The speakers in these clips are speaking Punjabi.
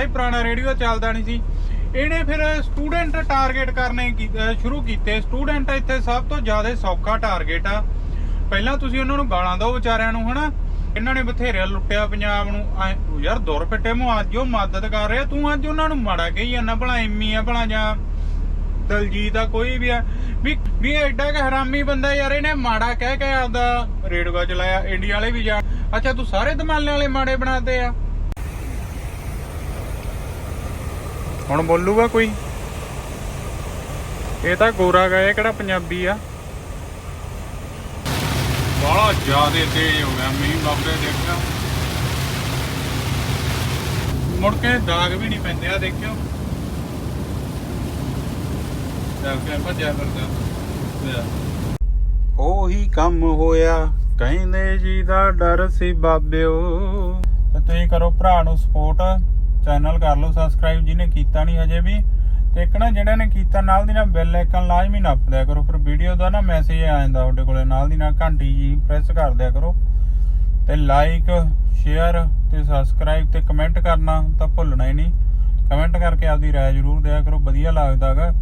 ਹੀ ਪੁਰਾਣਾ ਰੇਡੀਓ ਚੱਲਦਾ ਨਹੀਂ ਸੀ। ਇਹਨੇ ਫਿਰ ਸਟੂਡੈਂਟ ਟਾਰਗੇਟ ਕਰਨੇ ਸ਼ੁਰੂ ਕੀਤੇ। ਸਟੂਡੈਂਟ ਇੱਥੇ ਸਭ ਤੋਂ ਜ਼ਿਆਦਾ ਸੌਖਾ ਟਾਰਗੇਟ ਆ। ਪਹਿਲਾਂ ਤੁਸੀਂ ਉਹਨਾਂ ਨੂੰ ਗਾਲਾਂ ਦਿਓ ਵਿਚਾਰਿਆਂ ਨੂੰ, ਹਨਾ? ਇਹਨਾਂ ਨੇ ਬਥੇਰੇ ਲੁੱਟਿਆ ਪੰਜਾਬ ਨੂੰ। ਯਾਰ ਦੁਰ ਪਿੱਟੇ ਮੂੰਹ, ਅੱਜ ਉਹ ਮਦਦ ਕਰ ਰਿਹਾ। ਤੂੰ ਅੱਜ ਉਹਨਾਂ ਨੂੰ ਮਾੜਾ ਕਹੀ ਜਾਂਦਾ, ਭਲਾ ਐਮੀ ਆ, ਭਲਾ ਜਾਂ ਦਲਜੀਤ ਆ, ਕੋਈ ਵੀ ਆ। ਵੀ ਵੀ ਐਡਾ ਕਿ ਹਰਾਮੀ ਬੰਦਾ ਯਾਰ, ਇਹਨੇ ਮਾੜਾ ਕਹਿ ਕੇ ਆਪਦਾ ਰੇਡੂਆ ਚਲਾਇਆ। ਇੰਡੀਆ ਵਾਲੇ ਵੀ ਜਾ ਅੱਛਾ, ਤੂੰ ਸਾਰੇ ਦਮਾਲੇ ਵਾਲੇ ਮਾੜੇ ਬਣਾਤੇ ਆ। ਹੁਣ ਬੋਲੂਗਾ ਕੋਈ? ਇਹ ਤਾਂ ਗੋਰਾ ਗਾ ਇਹ ਕਿਹੜਾ ਪੰਜਾਬੀ ਆ। ਬੜਾ ਜ਼ਿਆਦੇ ਤੇਜ਼ ਹੋ ਗਿਆ ਮੀਂਹ ਬਾਬੇ ਦੇਖਿਆ। ਮੁੜ ਕੇ ਦਾਗ ਵੀ ਨਹੀਂ ਪੈਂਦੇ ਆ ਦੇਖਿਓ। ਚੱਲ ਕੇ ਭੱਜਿਆ ਫਿਰਦਾ। ਉਹੀ ਕੰਮ ਹੋਇਆ ਕਹਿੰਦੇ ਜੀ ਦਾ ਡਰ ਸੀ ਬਾਬਿਓ। ਤੇ ਤੁਸੀਂ ਕਰੋ ਭਰਾ ਨੂੰ ਸਪੋਰਟ ਚੈਨਲ ਕਰ ਲਓ ਸਬਸਕ੍ਰਾਈਬ ਜਿਹਨੇ ਕੀਤਾ ਨਹੀਂ ਹਜੇ ਵੀ, ਤੇ ਇੱਕ ਨਾ ਜਿਹੜਾ ਨੇ ਕੀਤਾ, ਨਾਲ ਦੀ ਨਾਲ ਬੈਲ ਆਈਕਨ ਲਾਜ਼ਮੀ ਨੱਪ ਦਿਆ ਕਰੋ, ਫਿਰ ਵੀਡੀਓ ਦਾ ਨਾ ਮੈਸੇਜ ਆ ਜਾਂਦਾ ਤੁਹਾਡੇ ਕੋਲੇ, ਨਾਲ ਦੀ ਨਾਲ ਘੰਟੀ ਜੀ ਪ੍ਰੈਸ ਕਰ ਦਿਆ ਕਰੋ, ਤੇ ਲਾਈਕ ਸ਼ੇਅਰ ਤੇ ਸਬਸਕ੍ਰਾਈਬ ਤੇ ਕਮੈਂਟ ਕਰਨਾ ਤਾਂ ਭੁੱਲਣਾ ਹੀ ਨਹੀਂ। ਕਮੈਂਟ ਕਰਕੇ ਆਪਦੀ ਰਾਏ ਜ਼ਰੂਰ ਦਿਆ ਕਰੋ, ਵਧੀਆ ਲੱਗਦਾਗਾ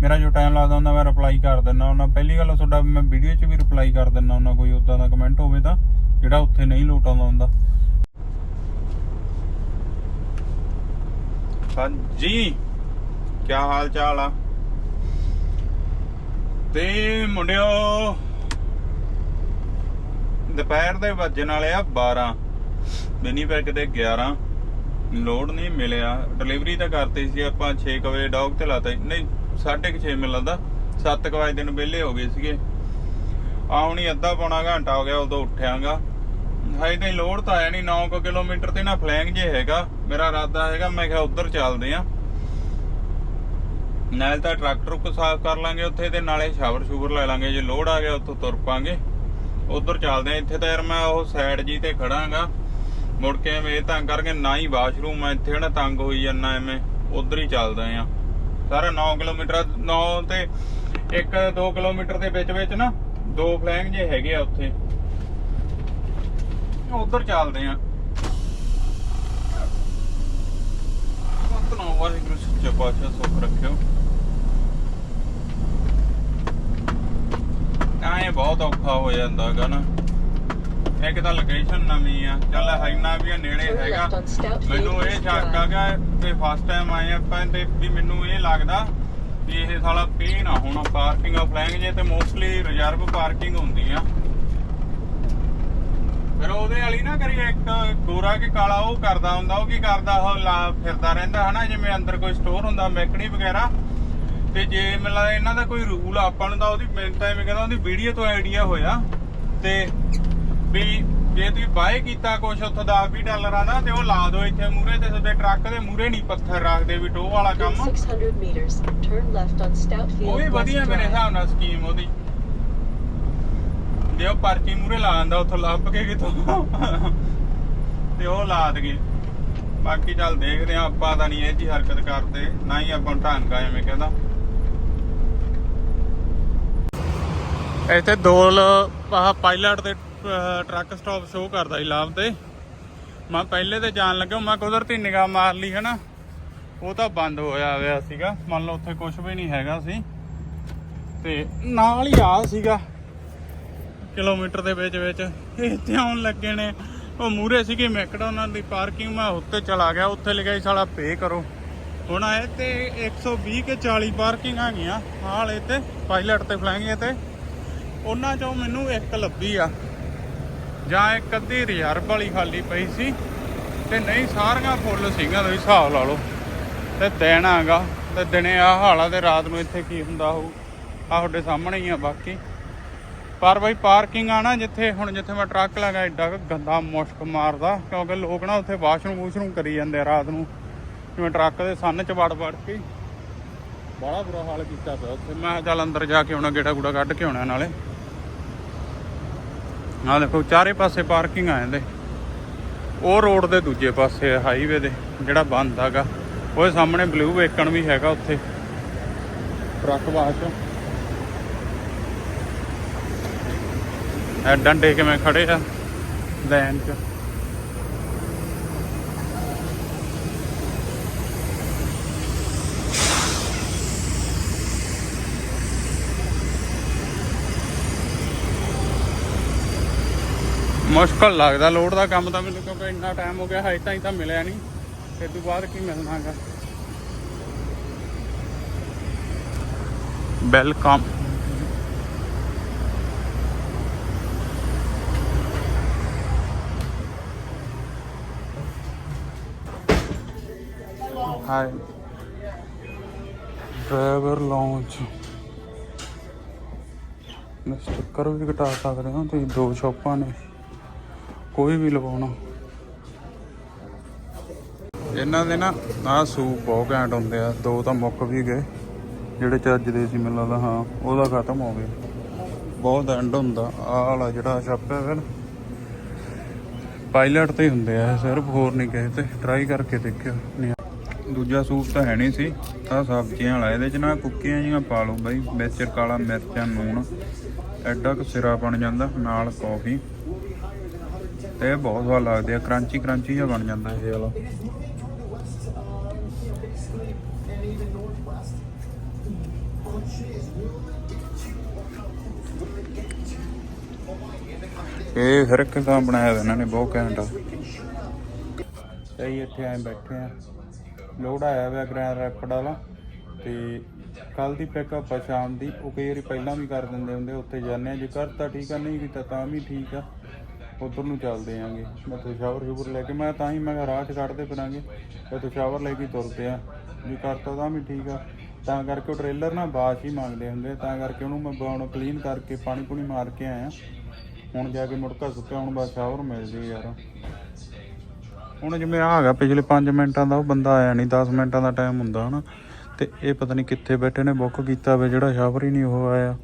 ਮੇਰਾ ਜੋ ਟਾਈਮ ਲੱਗਦਾ ਹੁੰਦਾ, ਮੈਂ ਰਿਪਲਾਈ ਕਰ ਦਿੰਦਾ ਹੁੰਦਾ ਪਹਿਲੀ ਗੱਲ ਤੁਹਾਡਾ ਮੈਂ ਵੀਡੀਓ 'ਚ ਵੀ ਰਿਪਲਾਈ ਕਰ ਦਿੰਦਾ ਹੁੰਦਾ ਕੋਈ ਉਦਾਂ ਦਾ ਕਮੈਂਟ ਹੋਵੇ ਤਾਂ, ਜਿਹੜਾ ਉੱਥੇ ਨਹੀਂ ਲੋਟ ਆਉਂਦਾ ਹੁੰਦਾ। ਹਾਂਜੀ। ਕੀ ਹਾਲ ਚਾਲ ਆ? ਤੇ ਮੁੰਡਿਓ, ਦੁਪਹਿਰ ਦੇ ਵੱਜਣ ਵਾਲੇ ਆ 12 ਮਿਨੀ ਪੈਕ ਦੇ 11 ਲੋਡ ਨਹੀਂ ਮਿਲਿਆ। ਡਿਲੀਵਰੀ ਤਾਂ ਕਰਤੀ ਸੀ ਆਪਾਂ 6 ਵਜੇ, ਡੌਗ ਤੇ ਲਾਤਾ ਸੀ। ਨਹੀਂ 6:30 ਮਿਲਦਾ 7 ਵਜੇ ਦਿਨ ਵਿਹਲੇ ਹੋ ਗਏ ਸੀਗੇ। ਆਉਣੀ ਅੱਧਾ ਪੌਣਾ ਘੰਟਾ ਹੋ ਗਿਆ, ਉਦੋਂ ਉੱਠਿਆਗਾ। ਹਾਈ ਤਾਂ ਲੋਡ ਤਾਂ ਆਇਆ ਨਹੀਂ 9 ਕਿਲੋਮੀਟਰ ਤੇ ਨਾ ਫਲੈਂਗ ਜੇ ਹੈਗਾ। ਮੇਰਾ ਇਰਾਦਾ ਹੈਗਾ, ਮੈਂ ਕਿਹਾ ਉੱਧਰ ਚੱਲਦੇ ਆ ਨਾਲ ਤਾਂ ਟਰੱਕ ਟਰੁੱਕ ਸਾਫ਼ ਕਰ ਲਾਂਗੇ ਉੱਥੇ ਤੇ ਨਾਲੇ ਸ਼ਾਵਰ ਸ਼ੂਵਰ ਲੈ ਲਾਂਗੇ, ਜੇ ਲੋਡ ਆ ਗਿਆ ਉੱਥੋਂ ਤੁਰ ਪਾਂਗੇ। ਉਧਰ ਚੱਲਦੇ ਆ ਇੱਥੇ ਤਾਂ ਯਾਰ ਮੈਂ ਉਹ ਸਾਈਡ ਜੀ ਤੇ ਖੜਾਂਗਾ। ਮੁੜ ਕੇ ਐਵੇਂ ਤੰਗ ਕਰਕੇ ਨਾ ਹੀ ਵਾਸ਼ਰੂਮ ਆ, ਇੱਥੇ ਨਾ ਤੰਗ ਹੋਈ ਜਾਂਦਾ ਐਵੇਂ, ਉਧਰ ਹੀ ਚੱਲਦੇ ਆ ਸਾਰਾ 9 ਕਿਲੋਮੀਟਰ 9 ਤੇ 1 2 ਕਿਲੋਮੀਟਰ ਦੇ ਵਿੱਚ ਵਿੱਚ ਨਾ ਦੋ ਫਲੈਂਗ ਜੇ ਹੈਗੇ ਆ ਉੱਥੇ। ਉਧਰ ਚੱਲਦੇ ਆ ਸਤਨਾਮ ਵਾਹਿਗੁਰੂ ਸੱਚਾ ਪਾਤਸ਼ਾਹ ਸੁੱਖ ਰੱਖਿਓ। ਐਂ ਬਹੁਤ ਔਖਾ ਹੋ ਜਾਂਦਾ ਹੈਗਾ ਨਾ। ਇੱਕ ਤਾਂ ਲੋਕੇਸ਼ਨ ਨਵੀਂ ਆ। ਚੱਲ ਹੈਨਾ ਵੀ ਨੇੜੇ ਹੈਗਾ। ਮੈਨੂੰ ਇਹ ਸ਼ੱਕ ਆ Drive. ਗਿਆ ਤੇ ਫਸਟ ਟਾਈਮ ਆਏ ਆਪਾਂ ਤੇ ਵੀ ਮੈਨੂੰ ਇਹ ਲੱਗਦਾ ਵੀ ਇਹ ਸਾਲਾ ਪੇ ਨਾ ਹੋਣਾ। ਪਾਰਕਿੰਗ ਆ ਫਲੈਂਗ ਜੇ ਤੇ ਮੋਸਟਲੀ ਰਿਜ਼ਰਵ ਪਾਰਕਿੰਗ ਹੁੰਦੀ ਆ। ਫਿਰ ਉਹਦੇ ਵਾਲੀ ਨਾ ਕਰੀਏ ਇੱਕ ਗੋਰਾ ਕਿ ਕਾਲਾ ਉਹ ਕਰਦਾ ਹੁੰਦਾ ਉਹ ਕੀ ਕਰਦਾ ਉਹ ਲਾ ਫਿਰਦਾ ਰਹਿੰਦਾ ਹਨਾ? ਜਿਵੇਂ ਅੰਦਰ ਕੋਈ ਸਟੋਰ ਹੁੰਦਾ ਮੈਕਣੀ ਵਗੈਰਾ। ਤੇ ਜੇ ਲੱਗਦਾ ਇਹਨਾਂ ਦਾ ਕੋਈ ਰੂਲ ਆਪਾਂ ਨੂੰ ਤਾਂ ਉਹਦੀ ਮੈਨੂੰ ਤਾਂ ਐਵੇਂ ਕਹਿੰਦਾ ਉਹਦੀ ਵੀਡੀਓ ਤੋਂ ਆਈਡੀਆ ਹੋਇਆ। ਤੇ ਵੀ ਜੇ ਤੁਸੀਂ ਬਾਏ ਕੀਤਾ ਕੁਛ ਉੱਥੋਂ 10 20 ਡਾਲਰਾਂ ਦਾ ਤੇ ਉਹ ਲਾ ਦਿਓ ਇੱਥੇ ਮੂਰੇ ਤੇ ਤੁਹਾਡੇ ਟਰੱਕ ਦੇ ਮੂਰੇ ਨਹੀਂ ਪੱਥਰ ਰੱਖਦੇ ਵੀ ਟੋਹ ਵਾਲਾ ਕੰਮ। 600 meters, turn left on Stout ਉਹ ਵੀ ਵਧੀਆ ਮੇਰੇ. ਹਿਸਾਬ ਨਾਲ ਸਕੀਮ ਉਹਦੀ। ਜੇ ਉਹ ਪਰਚੀ ਮੂਰੇ ਲਾ ਦਿੰਦਾ, ਉੱਥੋਂ ਲੱਭ ਕੇ ਕਿਥੋਂ ਤੇ ਉਹ ਲਾ ਦਗੇ ਬਾਕੀ ਚੱਲ ਦੇਖਦੇ ਆ ਆਪਾਂ ਤਾਂ ਨਹੀਂ ਇਹ ਜੀ ਹਰਕਤ ਕਰਦੇ, ਨਾ ਹੀ ਆਪਾਂ ਨੂੰ ਢੰਗ ਐਵੇਂ ਕਹਿੰਦਾ। ਇੱਥੇ ਦੋ ਆਹ ਪਾਇਲਟ ਤੇ ਟਰੱਕ ਸਟਾਪ ਸ਼ੋਅ ਕਰਦਾ ਸੀ ਲਾਭ ਤੇ। ਮੈਂ ਪਹਿਲੇ ਤੇ ਜਾਣ ਲੱਗਾ ਮੈਂ ਕੁਦਰਤੀ ਨਿਗਾਹ ਮਾਰ ਲਈ, ਹਨਾ। ਉਹ ਤਾਂ ਬੰਦ ਹੋਇਆ ਹੋਇਆ ਸੀਗਾ। ਮੰਨ ਲਓ ਉੱਥੇ ਕੁਝ ਵੀ ਨਹੀਂ ਹੈਗਾ ਸੀ। ਤੇ ਨਾਲ ਹੀ ਆ ਸੀਗਾ। ਕਿਲੋਮੀਟਰ ਦੇ ਵਿੱਚ ਵਿੱਚ ਇੱਥੇ ਆਉਣ ਲੱਗੇ ਨੇ। ਉਹ ਮੂਰੇ ਸੀਗੀ ਮੈਕਡੋਨਲਡ ਦੀ ਪਾਰਕਿੰਗ, ਮੈਂ ਉੱਤੇ ਚਲਾ ਗਿਆ। ਉੱਥੇ ਲਿਖਿਆ ਸੀ, ਸਾਲਾ ਪੇ ਕਰੋ। ਹੁਣ ਆਏ ਤੇ 120 ਕੇ 40 ਪਾਰਕਿੰਗ ਆ ਗਈਆਂ ਹਾਲੇ ਤੇ ਪਾਇਲਟ ਤੇ ਫਲਾਈਂਗ ਤੇ। ਉਹਨਾਂ ਚੋਂ ਮੈਨੂੰ ਇੱਕ ਲੱਭੀ ਆ। ਜਾਂ ਇੱਕ ਅੱਧੀ ਰਿਜ਼ਰਵ ਵਾਲੀ ਖਾਲੀ ਪਈ ਸੀ। ਤੇ ਨਹੀਂ, ਸਾਰੀਆਂ ਫੁੱਲ ਸੀਗੀਆਂ, ਤੁਸੀਂ ਹਿਸਾਬ ਲਾ ਲਓ। ਤੇ ਦਿਨ ਆਗਾ ਤੇ ਦਿਨੇ ਆ ਹਾਲਾ ਤੇ ਰਾਤ ਨੂੰ ਇੱਥੇ ਕੀ ਹੁੰਦਾ ਹੋਊ? ਆ ਤੁਹਾਡੇ ਸਾਹਮਣੇ ਹੀ ਆ ਬਾਕੀ। ਪਰ ਬਈ ਪਾਰਕਿੰਗ ਆ ਨਾ ਜਿੱਥੇ ਹੁਣ ਜਿੱਥੇ ਮੈਂ ਟਰੱਕ ਲਗਾ ਐਡਾ ਗੰਦਾ ਮੁਸ਼ਕ ਮਾਰਦਾ, ਕਿਉਂਕਿ ਲੋਕ ਨਾ ਉੱਥੇ ਵਾਸ਼ਰੂਮ ਵੂਸ਼ਰੂਮ ਕਰੀ ਜਾਂਦੇ ਆ ਰਾਤ ਨੂੰ। ਜਿਵੇਂ ਟਰੱਕ ਦੇ ਸੰਨ ਚ ਵੜ ਵੜ ਕੇ ਬੜਾ ਬੁਰਾ ਹਾਲ ਕੀਤਾ ਪਿਆ ਉੱਥੇ। ਮੈਂ ਚੱਲ ਅੰਦਰ ਜਾ ਕੇ ਆਉਣਾ, ਗੇੜਾ ਗੂੜਾ ਕੱਢ ਕੇ ਆਉਣਾ ਨਾਲੇ। ਆਹ ਦੇਖੋ, ਚਾਰੇ ਪਾਸੇ ਪਾਰਕਿੰਗ ਆ ਜਾਂਦੇ। ਉਹ ਰੋਡ ਦੇ ਦੂਜੇ ਪਾਸੇ ਹਾਈਵੇ ਦੇ, ਜਿਹੜਾ ਬੰਦ ਹੈਗਾ। ਉਹਦੇ ਸਾਹਮਣੇ ਬਲੂ ਵੇਕਣ ਵੀ ਹੈਗਾ ਉੱਥੇ। Truck wash. ਐ ਡੰਡੇ ਕਿਵੇਂ ਖੜੇ ਆ ਲੈਨ 'ਚ? ਮੁਸ਼ਕਲ ਲੱਗਦਾ ਲੋਡ ਦਾ ਕੰਮ ਤਾਂ ਮੈਨੂੰ ਕਿਉਂਕਿ ਇੰਨਾ ਟਾਈਮ ਹੋ ਗਿਆ, ਹਜੇ ਤਾਈਂ ਤਾਂ ਮਿਲਿਆ ਨਹੀਂ ਫਿਰ ਤੋਂ ਬਾਅਦ ਕੀ ਮਿਲਣਾਗਾ? Welcome high driver lounge sticker ਵੀ ਘਟਾ ਸਕਦੇ ਹੋ ਤੁਸੀਂ, ਦੋ ਸ਼ਾਪਾਂ ਨੇ। ਕੋਈ ਵੀ ਲਵਾਉਣਾ। ਇਹਨਾਂ ਦੇ ਨਾ, ਆਹ ਸੂਪ ਬਹੁਤ ਘੈਂਟ ਹੁੰਦੇ ਆ। ਦੋ ਤਾਂ ਮੁੱਕ ਵੀ ਗਏ। ਜਿਹੜੇ ਚੱਜ ਦੇ ਸੀ, ਮੈਨੂੰ ਲੱਗਦਾ, ਹਾਂ, ਉਹਦਾ ਖਤਮ ਹੋ ਗਿਆ। ਬਹੁਤ ਐਂਡ ਹੁੰਦਾ। ਆਹ ਵਾਲਾ ਜਿਹੜਾ ਛਾਪਿਆ ਫਿਰ। ਪਾਇਲਟ ਤੇ ਹੀ ਹੁੰਦੇ ਆ ਸਿਰਫ ਹੋਰ ਨਹੀਂ ਕਿਸੇ ਤੇ। ਟਰਾਈ ਕਰਕੇ ਦੇਖਿਓ। ਨਹੀਂ ਦੂਜਾ ਸੂਪ ਤਾਂ ਹੈ ਨਹੀਂ ਸੀ। ਆਹ ਸਬਜ਼ੀਆਂ ਵਾਲਾ, ਇਹਦੇ ਚ ਨਾ ਕੁੱਕੀਆਂ ਜੀਆਂ ਪਾ ਲਓ ਬਾਈ, ਵਿੱਚ ਕਾਲਾ ਮਿਰਚਾਂ, ਨੂਣ, ਐਡਾ ਕੁ ਸਿਰਾ ਬਣ ਜਾਂਦਾ, ਨਾਲ ਕੌਫੀ। ਤੇ ਬਹੁਤ ਸਵਾਦ ਲੱਗਦੇ ਆ ਕਰੰਚੀ ਕਰੰਚੀ ਜਿਹਾ ਬਣ ਜਾਂਦਾ ਇਹ ਵਾਲਾ। ਇਹ ਫਿਰ ਕਿਦਾਂ ਬਣਾਇਆ ਹੋਇਆ ਇਹਨਾਂ ਨੇ, ਬਹੁਤ ਘੈਂਟ ਆ। ਅਸੀਂ ਇੱਥੇ ਆਏ ਬੈਠੇ ਆ। ਲੋਡ ਆਇਆ ਹੋਇਆ ਗ੍ਰੈਂਡ ਰੈਪਡ ਵਾਲਾ ਤੇ ਕੱਲ ਦੀ ਪਿਕਅਪ ਆ ਸ਼ਾਮ ਦੀ। ਉਹ ਕਈ ਵਾਰੀ ਪਹਿਲਾਂ ਵੀ ਕਰ ਦਿੰਦੇ ਹੁੰਦੇ ਉੱਥੇ ਜਾਂਦੇ ਆ ਜੇ ਕਰਤਾ ਠੀਕ ਆ ਨਹੀਂ ਕੀਤਾ ਤਾਂ ਵੀ ਠੀਕ ਆ। ਉਧਰ ਨੂੰ ਚੱਲਦੇ ਆਂਗੇ। ਮੈਂ ਤੋਂ ਸ਼ਾਵਰ ਸ਼ੂਵਰ ਲੈ ਕੇ ਮੈਂ ਤਾਂ ਹੀ ਮੈਂ ਕਿਹਾ ਰਾਹ 'ਚ ਕੱਢਦੇ ਫਿਰਾਂਗੇ। ਮੈਂ ਤੋਂ ਸ਼ਾਵਰ ਲੈ ਕੇ ਤੁਰਦੇ ਆ ਜੇ ਕਰਤਾ ਤਾਂ ਵੀ ਠੀਕ ਆ। ਤਾਂ ਕਰਕੇ ਉਹ ਟ੍ਰੇਲਰ ਨਾ ਬਾਸ਼ ਹੀ ਮੰਗਦੇ ਹੁੰਦੇ ਆ, ਤਾਂ ਕਰਕੇ ਉਹਨੂੰ ਮੈਂ ਬਾਉਣ ਕਲੀਨ ਕਰਕੇ ਪਾਣੀ ਪੂਣੀ ਮਾਰ ਕੇ ਆਇਆ। ਹੁਣ ਜਾ ਕੇ ਮੁੜਕਾ ਸੁੱਕਿਆ ਹੁਣ ਬਸ ਸ਼ਾਵਰ ਮਿਲ ਜੇ ਯਾਰ। ਹੁਣ ਜਿਵੇਂ ਆ ਹੈਗਾ ਪਿਛਲੇ 5 ਮਿੰਟਾਂ ਦਾ ਉਹ ਬੰਦਾ ਆਇਆ ਨਹੀਂ 10 ਮਿੰਟਾਂ ਦਾ ਟਾਈਮ ਹੁੰਦਾ ਹਨਾ। ਤੇ ਇਹ ਪਤਾ ਨਹੀਂ ਕਿੱਥੇ ਬੈਠੇ ਨੇ ਬੁੱਕ ਕੀਤਾ ਵੇ ਜਿਹੜਾ ਸ਼ਾਵਰ ਹੀ ਨਹੀਂ ਉਹ ਆਇਆ।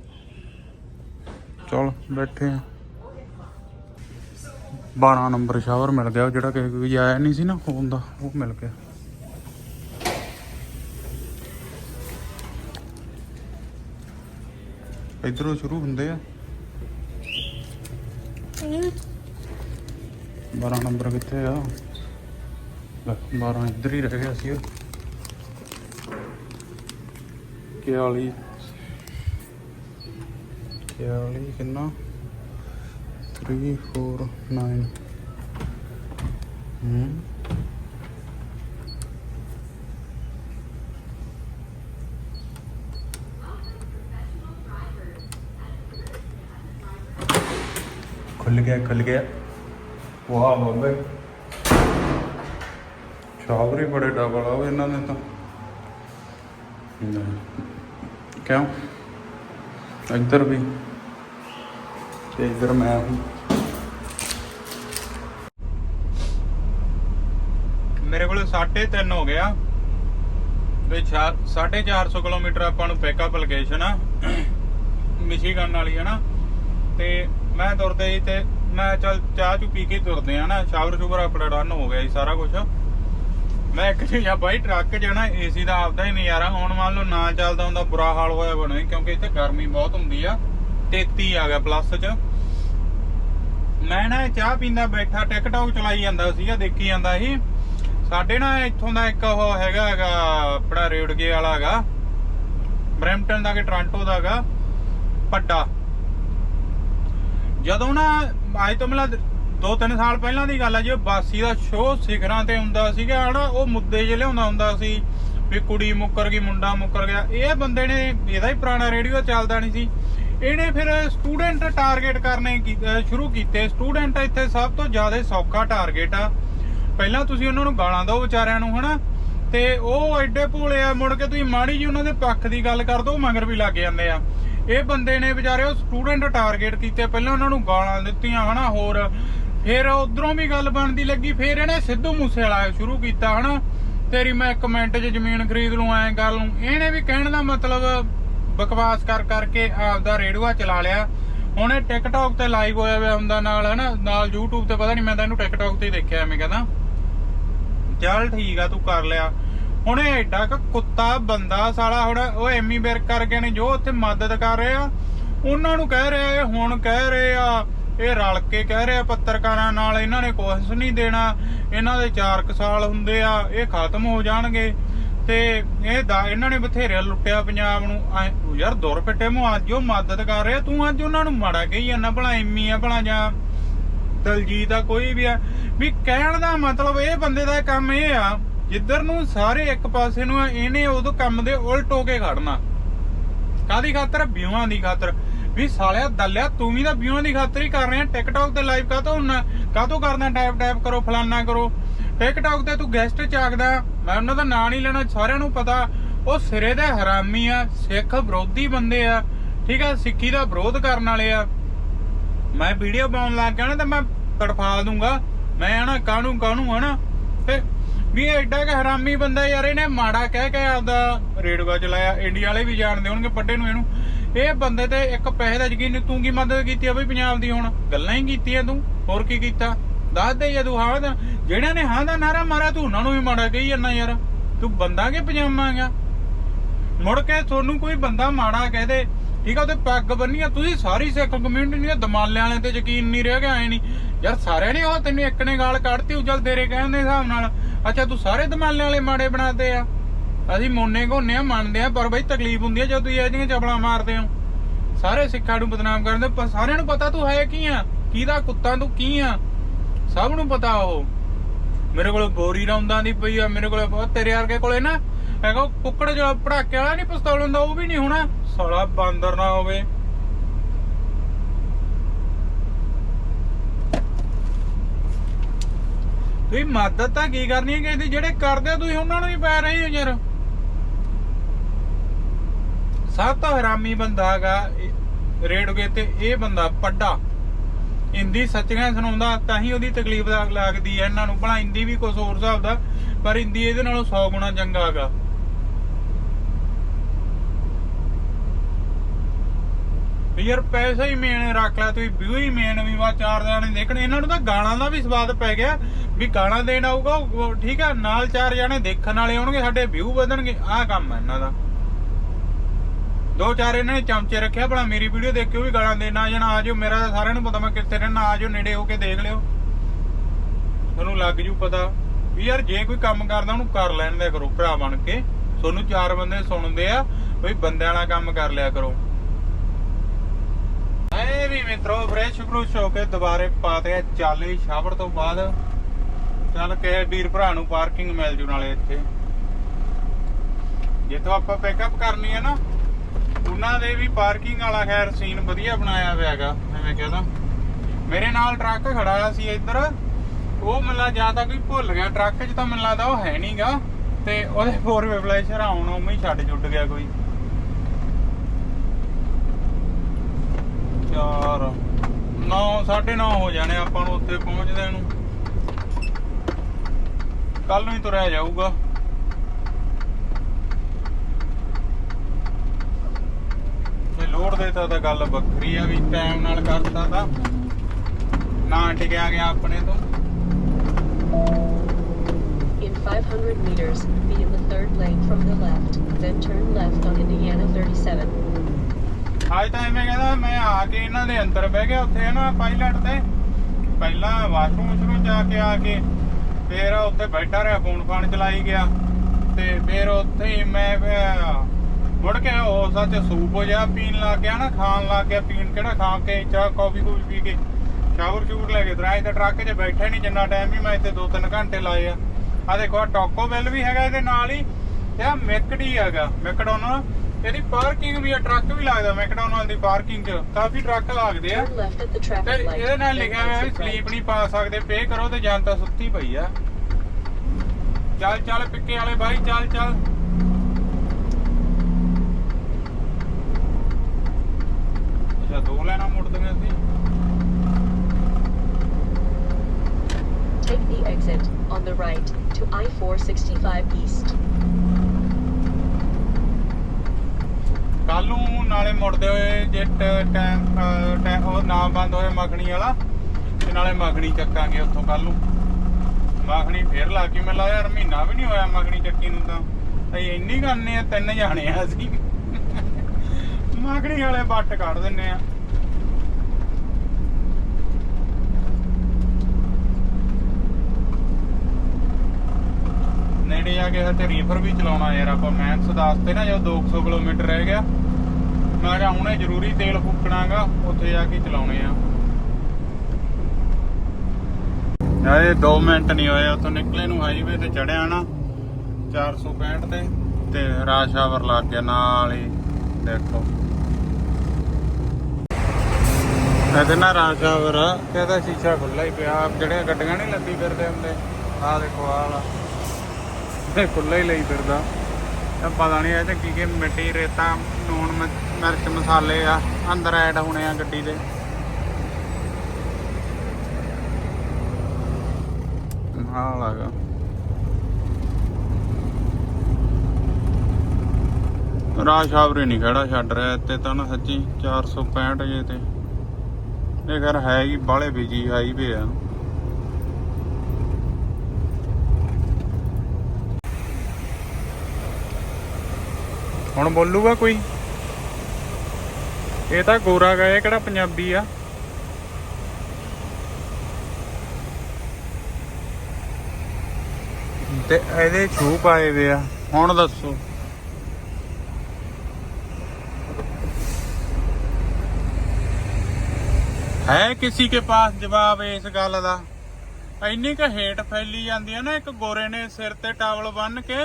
ਚਲ ਬੈਠੇ ਆ। 12 ਨੰਬਰ ਸ਼ਾਵਰ ਮਿਲ ਗਿਆ ਉਹ ਜਿਹੜਾ ਕਿਸੇ ਕੋਈ ਆਇਆ ਨਹੀਂ ਸੀ ਨਾ ਫੋਨ ਦਾ ਉਹ ਮਿਲ ਗਿਆ। ਇਧਰੋਂ ਸ਼ੁਰੂ ਹੁੰਦੇ ਆ। 12 ਨੰਬਰ ਕਿੱਥੇ ਆ? ਲੈ 12 ਇੱਧਰ ਹੀ ਰਹਿ ਗਿਆ ਸੀ 41 41 ਕਿੰਨਾ? 3 4 9 ਹੂੰ। ਖੁੱਲ ਗਿਆ ਖੁੱਲ ਗਿਆ। ਵਾਹ ਬਾਬੇ। ਚਾਵਰੇ ਬੜੇ ਡਬਲ ਆ ਉਹ ਇਹਨਾਂ ਨੇ ਤਾਂ। ਕਿਉਂ? ਇੱਧਰ ਵੀ। ਤੇ ਇੱਧਰ ਮੈਂ ਹੂੰ ਮੇਰੇ ਕੋਲ 3.5 ਹੋ ਗਿਆ। ਤੇ 450 ਕਿਲੋਮੀਟਰ ਆਪਾਂ ਨੂੰ ਪਿਕਅਪ ਲੋਕੇਸ਼ਨ ਆ। ਮਿਸ਼ੀਗਨ ਵਾਲੀ ਹੈ ਨਾ। ਤੇ ਮੈਂ ਤੁਰਦੇ ਸੀ ਤੇ ਮੈਂ ਚੱਲ ਚਾਹ ਚੂ ਪੀ ਕੇ ਹੀ ਤੁਰਦੇ ਆ ਨਾ। ਸ਼ਾਵਰ ਸ਼ੂਵਰ ਆਪਣਾ ਡਨ ਹੋ ਗਿਆ ਜੀ ਸਾਰਾ ਕੁਝ ਮੈਂ ਇੱਕ ਚੀਜ਼ ਬਾਈ, ਟਰੱਕ 'ਚ ਨਾ ਏਸੀ ਦਾ ਆਪਦਾ ਹੀ ਨਜ਼ਾਰਾ, ਹੁਣ ਮੰਨ ਲਓ ਨਾ ਚੱਲਦਾ ਹੁੰਦਾ, ਬੁਰਾ ਹਾਲ ਹੋਇਆ ਬਣੇ ਕਿਉਂਕਿ ਇੱਥੇ ਗਰਮੀ ਬਹੁਤ ਹੁੰਦੀ ਆ 33 ਆ ਗਿਆ ਪਲੱਸ 'ਚ। ਮੈਂ ਨਾ ਚਾਹ ਪੀਂਦਾ ਬੈਠਾ ਟਿਕਟੌਕ ਚਲਾਈ ਜਾਂਦਾ ਸੀਗਾ, ਦੇਖੀ ਜਾਂਦਾ ਸੀ। ਸਾਡੇ ਨਾ ਇੱਥੋਂ ਦਾ ਇੱਕ ਉਹ ਹੈਗਾ ਹੈਗਾ, ਆਪਣਾ ਰੇਡਗੇ ਵਾਲਾ ਹੈਗਾ, ਬਰੈਂਪਟਨ ਦਾ ਕਿ ਟੋਰਾਂਟੋ ਦਾ ਹੈਗਾ, ਪੱਡਾ। ਜਦੋਂ ਨਾ, ਅੱਜ ਤੋਂ ਮਤਲਬ ਦੋ ਤਿੰਨ ਸਾਲ ਪਹਿਲਾਂ ਦੀ ਗੱਲ ਆ ਜੇ, ਬਾਸੀ ਦਾ ਸ਼ੋਅ ਸਿਖਰਾਂ ਤੇ ਹੁੰਦਾ ਸੀਗਾ, ਹਨਾ? ਉਹ ਮੁੱਦੇ ਜਿਹੇ ਲਿਆਉਂਦਾ ਹੁੰਦਾ ਸੀ ਵੀ ਕੁੜੀ ਮੁੱਕਰ ਗਈ, ਮੁੰਡਾ ਮੁੱਕਰ ਗਿਆ। ਇਹ ਬੰਦੇ ਨੇ, ਇਹਦਾ ਹੀ ਪੁਰਾਣਾ ਰੇਡੀਓ ਚੱਲਦਾ ਨਹੀਂ ਸੀ। ਇਹਨੇ ਫਿਰ ਸਟੂਡੈਂਟ ਟਾਰਗੇਟ ਕਰਨੇ ਸ਼ੁਰੂ ਕੀਤੇ। ਸਟੂਡੈਂਟ ਇੱਥੇ ਸਭ ਤੋਂ ਜ਼ਿਆਦਾ ਸੌਖਾ ਟਾਰਗੇਟ ਆ। ਪਹਿਲਾਂ ਤੁਸੀਂ ਉਹਨਾਂ ਨੂੰ ਗਾਲਾਂ ਦਿਓ ਵਿਚਾਰਿਆਂ ਨੂੰ, ਹਨਾ? ਤੇ ਉਹ ਐਡੇ ਭੋਲੇ ਆ, ਮੁੜ ਕੇ ਤੁਸੀਂ ਮਾੜੀ ਜੀ ਉਹਨਾਂ ਦੇ ਪੱਖ ਦੀ ਗੱਲ ਕਰ ਦੋ ਮਗਰ ਵੀ ਲੱਗ ਜਾਂਦੇ ਆ। ਇਹ ਬੰਦੇ ਨੇ ਵਿਚਾਰੇ ਉਹ ਸਟੂਡੈਂਟ ਟਾਰਗੇਟ ਕੀਤੇ। ਪਹਿਲਾਂ ਉਹਨਾਂ ਨੂੰ ਗਾਲਾਂ ਦਿੱਤੀਆਂ, ਹਨਾ? ਹੋਰ ਫਿਰ ਉਧਰੋਂ ਵੀ ਗੱਲ ਬਣਦੀ ਲੱਗੀ, ਫਿਰ ਇਹਨੇ ਸਿੱਧੂ ਮੂਸੇ ਵਾਲਾ ਸ਼ੁਰੂ ਕੀਤਾ, ਹਨਾ? ਤੇਰੀ ਮੈਂ ਇੱਕ ਮਿੰਟ 'ਚ ਜ਼ਮੀਨ ਖਰੀਦ ਲੂੰ, ਐਂ ਕਰ ਲੂੰ। ਇਹਨੇ ਵੀ ਕਹਿਣ ਦਾ ਮਤਲਬ ਬਕਵਾਸ ਕਰ ਕਰਕੇ ਆਪਦਾ ਰੇਡੂਆ ਚਲਾ ਲਿਆ। ਹੁਣ ਇਹ ਟਿਕਟੌਕ ਤੇ ਲਾਈਵ ਹੋਇਆ ਹੋਇਆ ਹੁੰਦਾ ਨਾਲ, ਹਨਾ? ਨਾਲ YouTube ਤੇ ਪਤਾ ਨਹੀਂ ਮੈਂ ਤਾਂ ਇਹਨੂੰ ਟਿਕਟੌਕ ਤੇ ਹੀ ਦੇਖਿਆ ਐਵੇਂ ਕਹਿੰਦਾ। ਚੱਲ ਠੀਕ ਆ, ਤੂੰ ਕਰ ਲਿਆ। ਹੁਣ ਇਹ ਐਡਾ ਕ ਕੁੱਤਾ ਬੰਦਾ ਸਾਲਾ, ਹੁਣ ਉਹ ਐਮੀ ਵਿਰਕ ਕਰਕੇ ਨੇ, ਜੋ ਉੱਥੇ ਮਦਦ ਕਰ ਰਹੇ ਆ ਉਹਨਾਂ ਨੂੰ ਕਹਿ ਰਿਹਾ ਇਹ ਹੁਣ ਕਹਿ ਰਹੇ ਆ। ਇਹ ਰਲ ਕੇ ਕਹਿ ਰਿਹਾ ਪੱਤਰਕਾਰਾਂ ਨਾਲ ਇਹਨਾਂ ਨੇ ਕੁਛ ਨਹੀਂ ਦੇਣਾ। ਇਹਨਾਂ ਦੇ 4 ਸਾਲ ਹੁੰਦੇ ਆ, ਇਹ ਖਤਮ ਹੋ ਜਾਣਗੇ। ਤੇ ਇਹ ਦਾ ਇਹਨਾਂ ਨੇ ਬਥੇਰੇ ਲੁੱਟਿਆ ਪੰਜਾਬ ਨੂੰ। ਯਾਰ ਦੁਰ ਫਿੱਟੇ ਮੂੰਹ ਅੱਜ ਉਹ ਮਦਦ ਕਰ ਰਹੇ, ਤੂੰ ਅੱਜ ਉਹਨਾਂ ਨੂੰ ਮਾੜਾ ਕਹੀ ਜਾਂਦਾ, ਭਲਾ ਐਮੀ ਆ, ਭਲਾ ਜਾਂ ਦਲਜੀਤ ਆ, ਕੋਈ ਵੀ ਆ। ਵੀ ਕਹਿਣ ਦਾ ਮਤਲਬ ਇਹ ਬੰਦੇ ਦਾ ਕੰਮ ਇਹ ਆ, ਜਿੱਧਰ ਨੂੰ ਸਾਰੇ ਇੱਕ ਪਾਸੇ ਨੂੰ ਇਹਨੇ ਉਦੋਂ ਕੰਮ ਦੇ ਉਲਟ ਹੋ ਕੇ ਖੜਨਾ। ਕਾਦੀ ਖਾਤਰ? ਵਿਊਆਂ ਦੀ ਖਾਤਰ। ਵੀ ਸਾਲਿਆ ਦੱਲਿਆ, ਤੂੰ ਵੀ ਤਾਂ ਵਿਊਆਂ ਦੀ ਖਾਤਰ ਹੀ ਕਰ ਰਿਹਾ। ਟਿਕਟੌਕ ਤੇ ਲਾਈਵ ਕਾਤੋਂ ਹੁੰਨਾ? ਕਾਤੋਂ ਕਰਦਾ ਟੈਪ ਟੈਪ ਕਰੋ, ਫਲਾਨਾ ਕਰੋ। ਟਿਕਟੌਕ ਤੇ ਤੂੰ ਗੈਸਟ ਚਾਕਦਾ ਮੈਂ ਉਹਨਾਂ ਦਾ ਨਾਂ ਨਹੀਂ ਲੈਣਾ, ਸਾਰਿਆਂ ਨੂੰ ਪਤਾ। ਉਹ ਸਿਰੇ ਦੇ ਹਰਾਮੀ ਆ, ਸਿੱਖ ਵਿਰੋਧੀ ਬੰਦੇ ਆ। ਠੀਕ ਆ, ਸਿੱਖੀ ਦਾ ਵਿਰੋਧ ਕਰਨ ਵਾਲੇ ਆ। ਮੈਂ ਵੀਡੀਓ ਪਾਉਣ ਲੱਗ ਗਿਆ ਨਾ, ਤਾਂ ਮੈਂ ਤੜਫਾ ਦੂੰਗਾ। ਮੈਂ ਹਨਾ ਕਾਹਨੂੰ ਕਾਹਨੂੰ ਹਨਾ ਤੇ ਵੀ ਇਹ ਐਡਾ ਕਿ ਹਰਾਮੀ ਬੰਦਾ ਯਾਰ, ਇਹਨੇ ਮਾੜਾ ਕਹਿ ਕੇ ਆਪਦਾ ਰੇਡਵਾ ਚਲਾਇਆ। ਇੰਡੀਆ ਵਾਲੇ ਵੀ ਜਾਣਦੇ ਹੋਣਗੇ ਪੱਡੇ ਨੂੰ ਇਹਨੂੰ। ਇਹ ਬੰਦੇ ਤੇ ਇੱਕ ਪੈਸੇ ਦਾ ਯਕੀਨ ਤੂੰ ਕੀ ਮਦਦ ਕੀਤੀ ਆ ਬਈ ਪੰਜਾਬ ਦੀ ਹੁਣ? ਗੱਲਾਂ ਹੀ ਕੀਤੀਆਂ ਤੂੰ, ਹੋਰ ਕੀ ਕੀਤਾ? ਦੱਸ ਦੇ ਜੇ ਤੂੰ ਹਾਂ ਦਾ ਜਿਹੜਿਆਂ ਨੇ ਹਾਂ ਦਾ ਨਾਰਾ ਮਾਰਿਆ, ਤੂੰ ਉਹਨਾਂ ਨੂੰ ਵੀ ਮਾੜਾ ਕਹੀ ਜਾਂਦਾ ਯਾਰ। ਤੂੰ ਬੰਦਾ ਕਿ ਪਜਾਮਾ ਮੁੜ ਕੇ ਤੁਹਾਨੂੰ ਕੋਈ ਬੰਦਾ ਮਾੜਾ ਕਹਿ ਦੇ, ਠੀਕ ਆ, ਉਹਦੇ ਪੱਗ ਬੰਨੀ ਆ ਤੁਸੀਂ ਸਾਰੀ ਸਿੱਖ ਕਮਿਊਨਿਟੀ ਨੇ ਦਮਾਲਿਆਂ ਵਾਲਿਆਂ ਤੇ ਯਕੀਨ ਨਹੀਂ ਰਹਿ ਗਿਆ, ਐ ਨਹੀਂ। ਯਾਰ ਸਾਰਿਆਂ ਨੇ ਉਹ ਤੈਨੂੰ ਇੱਕ ਨੇ ਗਾਲ ਕੱਢਤੀ, ਉਜਲ ਤੇਰੇ ਕਹਿਣ ਦੇ ਹਿਸਾਬ ਨਾਲ। ਅੱਛਾ, ਤੂੰ ਸਾਰੇ ਦਮਾਲਿਆਂ ਵਾਲੇ ਮਾੜੇ ਬਣਾਤੇ ਆ। ਅਸੀਂ ਮੋਨੇ ਘੋਨੇ ਆ, ਮੰਨਦੇ ਆ, ਪਰ ਬਈ ਤਕਲੀਫ ਹੁੰਦੀ ਆ ਜਦੋਂ ਤੁਸੀਂ ਇਹ ਜਿਹੀਆਂ ਚਪਲਾਂ ਮਾਰਦੇ ਹੋ। ਸਾਰੇ ਸਿੱਖਾਂ ਨੂੰ ਬਦਨਾਮ ਕਰਦੇ ਪਰ ਸਾਰਿਆਂ ਨੂੰ ਪਤਾ ਤੂੰ ਹੈ ਕੀ ਆ? ਕਿਹਦਾ ਕੁੱਤਾ, ਤੂੰ ਕੀ ਆ? ਸਭ ਨੂੰ ਪਤਾ ਉਹ। ਮੇਰੇ ਕੋਲ ਬੋਰੀ ਰੌਂਦਾਂ ਦੀ ਪਈ ਆ, ਮੇਰੇ ਕੋਲ ਬਹੁਤ ਤੇਰੇ ਵਰਗੇ ਕੋਲੇ ਨਾ ਹੈਗਾ ਕੁੱਕੜ ਜਿਹੜਾ ਪੜਾਕੇ ਵਾਲਾ ਨਹੀਂ ਪਿਸਤੌਲ ਹੁੰਦਾ, ਉਹ ਵੀ ਨਹੀਂ ਹੋਣਾ। ਸਾਲਾ ਬਾਂਦਰ ਨਾ ਹੋਵੇ। ਤੁਸੀਂ ਮਦਦ ਤਾਂ ਕੀ ਕਰਨੀ ਹੈ ਕਿਸੇ ਦੀ? ਜਿਹੜੇ ਕਰਦੇ ਆ, ਤੁਸੀਂ ਉਹਨਾਂ ਨੂੰ ਹੀ ਪੈ ਰਹੇ ਹੋ ਯਾਰ। ਸਭ ਤੋਂ ਹਰਾਮੀ ਬੰਦਾ ਹੈਗਾ, ਇਹ ਤੇ ਇਹ ਬੰਦਾ ਪੱਡਾ। ਹਿੰਦੀ ਸੱਚੀਆਂ ਸੁਣਾਉਂਦਾ, ਤਾਂ ਹੀ ਉਹਦੀ ਤਕਲੀਫ ਲੱਗਦੀ ਹੈ। ਇਹਨਾਂ ਨੂੰ ਭਲਾ ਹਿੰਦੀ ਵੀ ਕੁਝ ਹੋਰ ਹਿਸਾਬ ਦਾ, ਪਰ ਹਿੰਦੀ ਇਹਦੇ ਨਾਲੋਂ 100 ਗੁਣਾ ਚੰਗਾ ਹੈਗਾ। ਯਾਰ ਪੈਸਾ ਹੀ ਮੇਨ ਰੱਖ ਲਿਆ ਤੁਸੀਂ ਵਿਊ ਹੀ ਮੇਨ ਵੀ ਵਾ, ਚਾਰ ਜਾਣੇ ਦੇਖਣੇ। ਇਹਨਾਂ ਨੂੰ ਤਾਂ ਗਾਣਾ ਦਾ ਵੀ ਸਵਾਦ ਪੈ ਗਿਆ, ਵੀ ਗਾਣਾ ਦੇਣ ਆਊਗਾ ਠੀਕ ਆ, ਨਾਲ ਚਾਰ ਜਾਣੇ ਦੇਖਣ ਵਾਲੇ ਆਉਣਗੇ, ਸਾਡੇ ਵਿਊ ਵਧਣਗੇ। ਆਹ ਕੰਮ ਹੈ ਇਹਨਾਂ ਦਾ। ਦੋ ਚਾਰ ਇਹਨਾਂ ਨੇ ਚਮਚੇ ਰੱਖਿਆ, ਭਲਾ ਮੇਰੀ ਵੀਡੀਓ ਦੇਖ ਕੇ ਉਹ ਵੀ ਗਾਲਾਂ ਦੇਣਾ ਆ ਜਾਣਾ ਮੇਰਾ ਤਾਂ ਸਾਰਿਆਂ ਨੂੰ ਪਤਾ, ਮੈਂ ਕਿੱਥੇ ਰਹਿਣਾ ਆਜੋ ਨੇੜੇ ਹੋ ਕੇ ਦੇਖ ਲਿਓ। ਤੁਹਾਨੂੰ ਲੱਗ ਜੂ ਪਤਾ ਵੀ ਯਾਰ, ਜੇ ਕੋਈ ਕੰਮ ਕਰਦਾ, ਉਹਨੂੰ ਕਰ ਲੈਣ ਦਿਆ ਕਰੋ, ਭਰਾ ਬਣ ਕੇ। ਤੁਹਾਨੂੰ ਚਾਰ ਬੰਦੇ ਸੁਣਦੇ ਆ ਵੀ ਬੰਦਿਆਂ ਵਾਲਾ ਕੰਮ ਕਰ ਲਿਆ ਕਰੋ। ਐ ਵੀ ਮਿੱਤਰੋ ਫਰੈਸ਼ ਫਰੂਸ਼ ਹੋ ਕੇ ਦੁਬਾਰੇ ਪਾਤੇ ਆ ਚਾਲੇ ਸ਼ਾਵਰ ਤੋਂ ਬਾਅਦ। ਚੱਲ ਕੇ ਵੀਰ ਭਰਾ ਨੂੰ ਪਾਰਕਿੰਗ ਮਿਲ ਜੂ ਨਾਲੇ ਇੱਥੇ। ਜਿੱਥੋਂ ਆਪਾਂ ਪਿਕਅਪ ਕਰਨੀ ਹੈ ਨਾ ਉਹਨਾਂ ਦੇ ਵੀ ਪਾਰਕਿੰਗ ਵਾਲਾ ਖੈਰ ਸੀਨ ਵਧੀਆ ਬਣਾਇਆ ਹੋਇਆ ਹੈਗਾ ਐਵੇਂ ਕਹਿੰਦਾ ਮੇਰੇ ਨਾਲ ਟਰੱਕ ਖੜਾ ਸੀ ਇੱਧਰ, ਉਹ ਮੈਨੂੰ ਜਾਂ ਤਾਂ ਕੋਈ ਭੁੱਲ ਗਿਆ, ਟਰੱਕ 'ਚ ਤਾਂ ਮੈਨੂੰ ਲੱਗਦਾ ਉਹ ਹੈ ਨਹੀਂਗਾ ਤੇ ਉਹਦੇ ਫੋਰ ਵੇ ਫਲੈਸ਼ਰ ਆਉਣ ਉਵੇਂ ਹੀ ਛੱਡ ਜੁੱਟ ਗਿਆ ਕੋਈ। ਚਾਰ 9 9:30 ਹੋ ਜਾਣੇ ਆਪਾਂ ਨੂੰ ਉੱਥੇ ਪਹੁੰਚਦੇ ਨੂੰ। ਕੱਲ ਨੂੰ ਹੀ ਤੁਰਿਆ ਜਾਊਗਾ। ਲੋਡ ਦੇਤਾ ਤਾਂ ਗੱਲ ਵੱਖਰੀ ਆ ਵੀ ਟਾਈਮ ਨਾਲ ਕਰਤਾ ਤਾਂ ਨਾ ਟਿਕਿਆ ਗਿਆ ਆਪਣੇ ਤੋਂ। In 500 meters, be in the third lane from the left, then turn left on Indiana 37. ਅੱਜ ਤਾਂ ਐਵੇਂ ਕਹਿੰਦਾ ਮੈਂ ਆ ਕੇ ਇਹਨਾਂ ਦੇ ਅੰਦਰ ਬਹਿ ਗਿਆ ਉੱਥੇ ਨਾ ਪਾਇਲਟ ਤੇ। ਪਹਿਲਾਂ ਵਾਸ਼ਰੂਮ ਸ਼ੁਰੂ ਜਾ ਕੇ ਆ ਕੇ ਫੇਰ ਉੱਥੇ ਬੈਠਾ ਰਿਹਾ ਫੋਨ ਫਾਨ ਚਲਾਈ ਗਿਆ। ਤੇ ਫੇਰ ਉੱਥੇ ਹੀ ਮੈਂ ਮੁੜ ਕੇ ਉਹ ਸੱਚ ਸੂਪ ਜਿਹਾ ਪੀਣ ਲੱਗ ਗਿਆ ਨਾ ਖਾਣ ਲੱਗ ਗਿਆ ਪੀਣ ਕਿਹੜਾ ਖਾ ਕੇ ਚਾਹ ਕਾਫੀ ਕੁਝ ਪੀ ਕੇ ਸ਼ਾਵਰ ਸ਼ੂਰ ਲੈ ਕੇ ਦਰਾਜ ਤੇ ਟਰੱਕ 'ਚ ਬੈਠੇ ਨਹੀਂ ਜਿੰਨਾ ਟਾਈਮ ਵੀ ਮੈਂ ਇੱਥੇ 2-3 ਘੰਟੇ ਲਾਏ ਆ। ਆ ਦੇਖੋ ਆ ਟੋਕੋ ਬੈਲ ਵੀ ਹੈਗਾ ਇਹਦੇ ਨਾਲ ਹੀ ਤੇ ਆ ਮੈਕਡੀ ਹੈਗਾ ਮੈਕਡੋਨਲ ਇਹਦੀ ਪਾਰਕਿੰਗ ਵੀ ਆ ਟਰੱਕ ਵੀ ਲੱਗਦਾ ਮੈਕਡੋਨਲ ਦੀ ਪਾਰਕਿੰਗ 'ਚ। ਕਾਫੀ ਟਰੱਕ ਲੱਗਦੇ ਆ। ਤੇ. ਇਹਦੇ ਨਾਲ ਲਿਖਿਆ ਹੋਇਆ ਵੀ. ਸਲੀਪ ਨਹੀਂ ਪਾ ਸਕਦੇ ਪੇ ਕਰੋ ਤੇ ਜਨਤਾ ਸੁੱਤੀ ਪਈ ਆ। ਚੱਲ ਚੱਲ ਪਿੱਕੇ ਵਾਲੇ ਬਾਈ ਚੱਲ ਚੱਲ। ਅੱਛਾ ਦੋ ਲੈਣਾ ਮੁੜਦੀਆਂ ਸੀ Take the exit on the right to I-465 East. ਕੱਲ ਨੂੰ ਨਾਲੇ ਮੁੜਦੇ ਹੋਏ ਜੇ ਟਾਈਮ ਟਾਈਮ ਉਹ ਨਾ ਬੰਦ ਹੋਏ ਮੱਖਣੀ ਵਾਲਾ ਤੇ ਨਾਲੇ ਮੱਖਣੀ ਚੱਕਾਂਗੇ ਉੱਥੋਂ ਕੱਲ ਨੂੰ। ਮੱਖਣੀ ਫੇਰ ਲਾ ਕੇ ਮਿਲਾ ਯਾਰ ਮਹੀਨਾ ਵੀ ਨਹੀਂ ਹੋਇਆ ਮੱਖਣੀ ਚੱਕੀ ਨੂੰ ਤਾਂ। ਅਸੀਂ ਇੰਨੀ ਕਰਨੇ ਆ ਤਿੰਨ ਜਾਣੇ ਆ ਅਸੀਂ। ਮੱਖਣੀ ਵਾਲੇ ਬੱਟ ਕੱਢ ਦਿੰਨੇ ਆ। ਨੇੜੇ ਆ ਕੇ ਤੇ ਰੀਫਰ ਵੀ ਚਲਾਉਣਾ ਯਾਰ ਆਪਾਂ। ਮੈਂਸ ਦੱਸਤੇ ਨਾ ਜਦੋਂ 200 ਕਿਲੋਮੀਟਰ ਰਹਿ ਗਿਆ, ਮੈਂ ਕਿਹਾ ਹੁਣੇ ਜ਼ਰੂਰੀ ਤੇਲ ਫੂਕਣਾਗਾ, ਉੱਥੇ ਜਾ ਕੇ ਚਲਾਉਣੇ ਆ। ਇਹ 2 ਮਿੰਟ ਨਹੀਂ ਹੋਏ, ਉੱਥੋਂ ਨਿਕਲੇ ਨੂੰ ਹਾਈਵੇ ਤੇ ਚੜਿਆ ਨਾ 465 ਤੇ ਤੇ ਰਾਸ਼ ਲੱਗ ਗਿਆ ਨਾਲ ਹੀ, ਦੇਖੋ। ਇਹਦੇ ਨਾਲ ਰਾਸ਼ ਆਵਰ ਆ। ਕਹਿੰਦਾ ਸ਼ੀਸ਼ਾ ਖੁੱਲਾ ਹੀ ਪਿਆ। ਜਿਹੜੀਆਂ ਗੱਡੀਆਂ ਨਹੀਂ ਲੱਦੀ ਫਿਰਦੇ ਹੁੰਦੇ, ਆਹ ਦੇਖੋ, ਆਹ ਵਾਲਾ। ਖੁੱਲਾ ਹੀ ਲਈ ਫਿਰਦਾ। ਇਹ ਪਤਾ ਨਹੀਂ ਇਹ ਕੀ ਕੀ ਮਿੱਟੀ, ਰੇਤਾ ਨੂਣ ਮਿਰਚ, ਮਸਾਲੇ ਆ, ਅੰਦਰ ਐਡ ਹੋਣੇ ਆ ਗੱਡੀ ਦੇ। ਹਾਂ ਲਗਾ ਰਾਸ਼ਾਵਰੀ ਨਹੀਂ ਖੜਾ, ਛੱਡ ਰਿਹਾ ਤੇ ਤਾਂ ਨਾ ਸੱਚੀ। 465 ਜੇ ਤੇ। ਇਹ ਘਰ ਹੈ ਹੀ ਬਾਲੇ ਬਿਜ਼ੀ ਹਾਈਵੇ ਆ। ਹੁਣ ਬੋਲੂਗਾ ਕੋਈ? ਇਹ ਤਾਂ ਗੋਰਾ ਗਾ ਕਿਹੜਾ ਪੰਜਾਬੀ ਆ? ਤੇ ਇਹਦੇ ਛੂ ਪਾਏ ਵੇ ਆ। ਹੁਣ ਦੱਸੋ। ਹੈ ਕਿਸੇ ਕੇ ਪਾਸ ਜਵਾਬ ਇਸ ਗੱਲ ਦਾ? ਇੰਨੀ ਕੁ ਹੇਟ ਫੈਲੀ ਜਾਂਦੀ ਹੈ ਨਾ, ਇੱਕ ਗੋਰੇ ਨੇ ਸਿਰ ਤੇ ਟਾਵਲ ਬੰਨ ਕੇ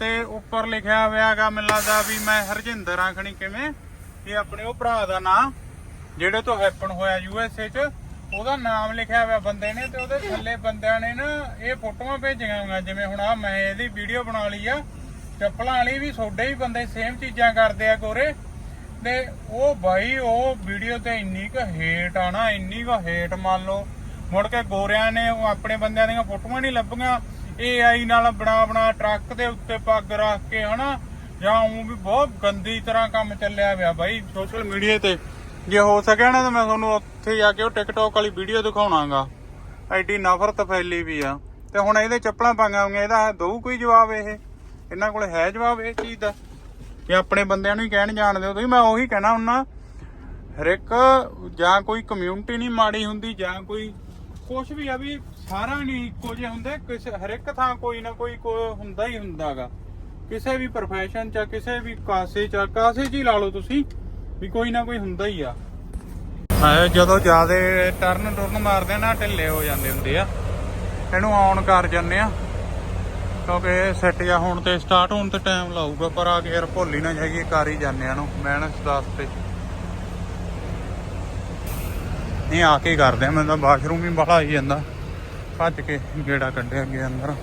ਤੇ ਉੱਪਰ ਲਿਖਿਆ ਹੋਇਆਗਾ ਮੈਨੂੰ ਲੱਗਦਾ ਵੀ ਮੈਂ ਹਰਜਿੰਦਰ ਆਖਣੀ ਕਿਵੇਂ? ਇਹ ਆਪਣੇ ਉਹ ਭਰਾ ਦਾ ਨਾਂ, ਜਿਹੜੇ ਤੋਂ ਹੈਪਨ ਹੋਇਆ ਯੂਐਸਏ ਚ, ਉਹਦਾ ਨਾਮ ਲਿਖਿਆ ਹੋਇਆ ਬੰਦੇ ਨੇ ਤੇ ਉਹਦੇ ਥੱਲੇ ਬੰਦਿਆਂ ਨੇ ਨਾ ਇਹ ਫੋਟੋਆਂ ਭੇਜੀਆਂ ਹੋਈਆਂ, ਜਿਵੇਂ ਹੁਣ ਆ ਮੈਂ ਇਹਦੀ ਵੀਡੀਓ ਬਣਾ ਲਈ ਆ, ਚੱਪਲਾਂ ਵਾਲੀ ਵੀ ਤੁਹਾਡੇ ਹੀ ਬੰਦੇ ਸੇਮ ਚੀਜ਼ਾਂ ਕਰਦੇ ਆ ਗੋਰੇ। ਤੇ ਉਹ ਬਾਈ, ਉਹ ਵੀਡੀਓ ਤੇ ਇੰਨੀ ਕੁ ਹੇਟ ਆ ਨਾ, ਇੰਨੀ ਕੁ ਹੇਟ ਮੰਨ ਲਓ। ਮੁੜ ਕੇ ਗੋਰਿਆਂ ਨੇ ਉਹ ਆਪਣੇ ਬੰਦਿਆਂ ਦੀਆਂ ਫੋਟੋਆਂ ਨਹੀਂ ਲੱਭੀਆਂ। AI ਨਾਲ ਬਣਾ ਬਣਾ ਟਰੱਕ ਦੇ ਉੱਤੇ ਪੱਗ ਰੱਖ ਕੇ, ਹਨਾ? ਜਾਂ ਉਹ ਵੀ ਬਹੁਤ ਗੰਦੀ ਤਰ੍ਹਾਂ ਕੰਮ ਚੱਲਿਆ ਪਿਆ ਬਾਈ ਸੋਸ਼ਲ ਮੀਡੀਆ ਤੇ। ਜੇ ਹੋ ਸਕਿਆ ਨਾ ਤਾਂ ਮੈਂ ਤੁਹਾਨੂੰ ਉੱਥੇ ਜਾ ਕੇ ਉਹ ਟਿਕਟੌਕ ਵਾਲੀ ਵੀਡੀਓ ਦਿਖਾਉਣਾਗਾ। ਐਡੀ ਨਫ਼ਰਤ ਫੈਲੀ ਵੀ ਆ। ਤੇ ਹੁਣ ਇਹਦੇ ਚੱਪਲਾਂ ਪਾਈਆਂ ਹੋਈਆਂ, ਇਹਦਾ ਦਊ ਕੋਈ ਜਵਾਬ ਇਹ? ਇਹਨਾਂ ਕੋਲ ਹੈ ਜਵਾਬ ਇਹ ਚੀਜ਼ ਦਾ? ਕਿ ਆਪਣੇ ਬੰਦਿਆਂ ਨੂੰ ਹੀ ਕਹਿਣ ਜਾਣਦੇ ਹੋ ਤੁਸੀਂ, ਮੈਂ ਉਹੀ ਕਹਿਣਾ ਹੁੰਨਾ ਹਰ ਜਾਂ ਕੋਈ ਕਮਿਊਨਿਟੀ ਨਹੀਂ ਮਾੜੀ ਹੁੰਦੀ, ਜਾਂ ਕੋਈ ਕੁਝ ਵੀ ਆ ਵੀ ਸਾਰਾ ਨਹੀਂ ਇੱਕੋ ਜਿਹਾ ਹੁੰਦਾ, ਕਿਸੇ ਹਰ ਥਾਂ ਕੋਈ ਨਾ ਕੋਈ ਕੋ ਹੁੰਦਾ ਹੀ ਹੁੰਦਾਗਾ। ਕਿਸੇ ਵੀ profession ਚ ਕਿਸੇ ਵੀ ਕਾਸੇ ਚ ਕਾਸੇ ਚ ਹੀ ਲਾ ਲਓ ਤੁਸੀਂ, ਵੀ ਕੋਈ ਨਾ ਕੋਈ ਹੁੰਦਾ ਹੀ ਆ। ਆਏ ਜਦੋਂ ਜਿਆਦੇ ਟਰਨ ਟਰਨ ਮਾਰਦੇ ਨਾ, ਢਿੱਲੇ ਹੋ ਜਾਂਦੇ ਹੁੰਦੇ ਆ। ਇਹਨੂੰ ਆਨ ਕਰ ਜੰਨੇ ਆ। ਕਿਉਂਕਿ ਸੈੱਟ ਜਾ ਹੋਣ ਤੇ ਸਟਾਰਟ ਹੋਣ ਤੇ ਟਾਈਮ ਲਾਊਗਾ, ਪਰ ਆ ਕੇ ਯਾਰ ਭੁੱਲ ਹੀ ਨਾ ਜਾਈਏ ਕਰ ਹੀ ਜਾਂਦੇ ਆ ਨੂੰ ਮਿਹਨਤ ਵਾਸਤੇ ਨਹੀਂ, ਆ ਕੇ ਕਰਦੇ ਆ ਮੈਨੂੰ ਤਾਂ ਬਾਥਰੂਮ ਹੀ ਬੜਾ ਆਈ ਜਾਂਦਾ। ਭੱਜ ਕੇ ਗੇੜਾ ਕੱਢਿਆ ਅੱਗੇ ਅੰਦਰ।